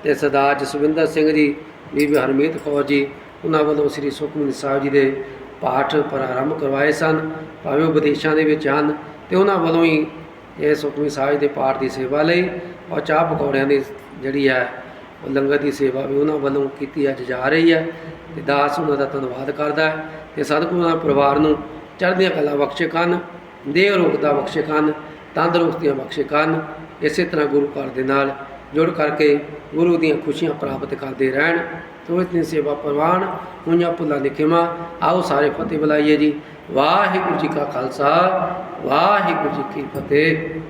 ਤੇ ਸਰਦਾਰ ਜਸਵਿੰਦਰ ਸਿੰਘ ਜੀ, ਬੀਬੀ ਹਰਮੀਤ ਕੌਰ ਜੀ, ਉਹਨਾਂ ਵੱਲੋਂ ਸ੍ਰੀ ਸੁਖਮਨੀ ਸਾਹਿਬ ਜੀ ਦੇ ਪਾਠ ਪ੍ਰਾਰੰਭ ਕਰਵਾਏ ਸਨ। ਭਾਵੇਂ ਉਹ ਵਿਦੇਸ਼ਾਂ ਦੇ ਵਿੱਚ ਹਨ ਤੇ ਉਹਨਾਂ ਵੱਲੋਂ ਹੀ ਇਹ ਸੁਖਮੀ ਸਾਹਿਬ ਦੇ ਪਾਠ ਦੀ ਸੇਵਾ ਲਈ ਔਰ ਚਾਹ ਪਕੌੜਿਆਂ ਦੀ ਜਿਹੜੀ ਹੈ, ਉਹ ਲੰਗਰ ਦੀ ਸੇਵਾ ਵੀ ਉਹਨਾਂ ਵੱਲੋਂ ਕੀਤੀ ਅੱਜ ਜਾ ਰਹੀ ਹੈ ਤੇ ਦਾਸ ਉਹਨਾਂ ਦਾ ਧੰਨਵਾਦ ਕਰਦਾ ਹੈ ਤੇ ਸਤਿਗੁਰੂ ਦਾ ਪਰਿਵਾਰ ਨੂੰ ਚੜ੍ਹਦੀਆਂ ਕਲਾ ਬਖਸ਼ੇ ਕੰਨ ਦੇਹ ਰੋਗ ਦਾ ਬਖਸ਼ੇ ਕੰਨ ਤੰਦਰੁਸਤੀਆਂ ਬਖਸ਼ੇ ਕੰਨ ਇਸੇ ਤਰ੍ਹਾਂ ਗੁਰੂ ਘਰ ਦੇ ਨਾਲ ਜੁੜ ਕਰਕੇ ਗੁਰੂ ਦੀਆਂ ਖੁਸ਼ੀਆਂ ਪ੍ਰਾਪਤ ਕਰਦੇ ਰਹਿਣ ਤੋ ਇਤਨੀ ਸੇਵਾ ਪ੍ਰਵਾਨ, ਹੁਈਆਂ ਭੁੱਲਾਂ ਦੀ ਖਿਮਾ। ਆਓ ਸਾਰੇ ਫਤਿਹ ਬੁਲਾਈਏ ਜੀ। ਵਾਹਿਗੁਰੂ ਜੀ ਕਾ ਖਾਲਸਾ, ਵਾਹਿਗੁਰੂ ਜੀ ਕੀ ਫਤਿਹ।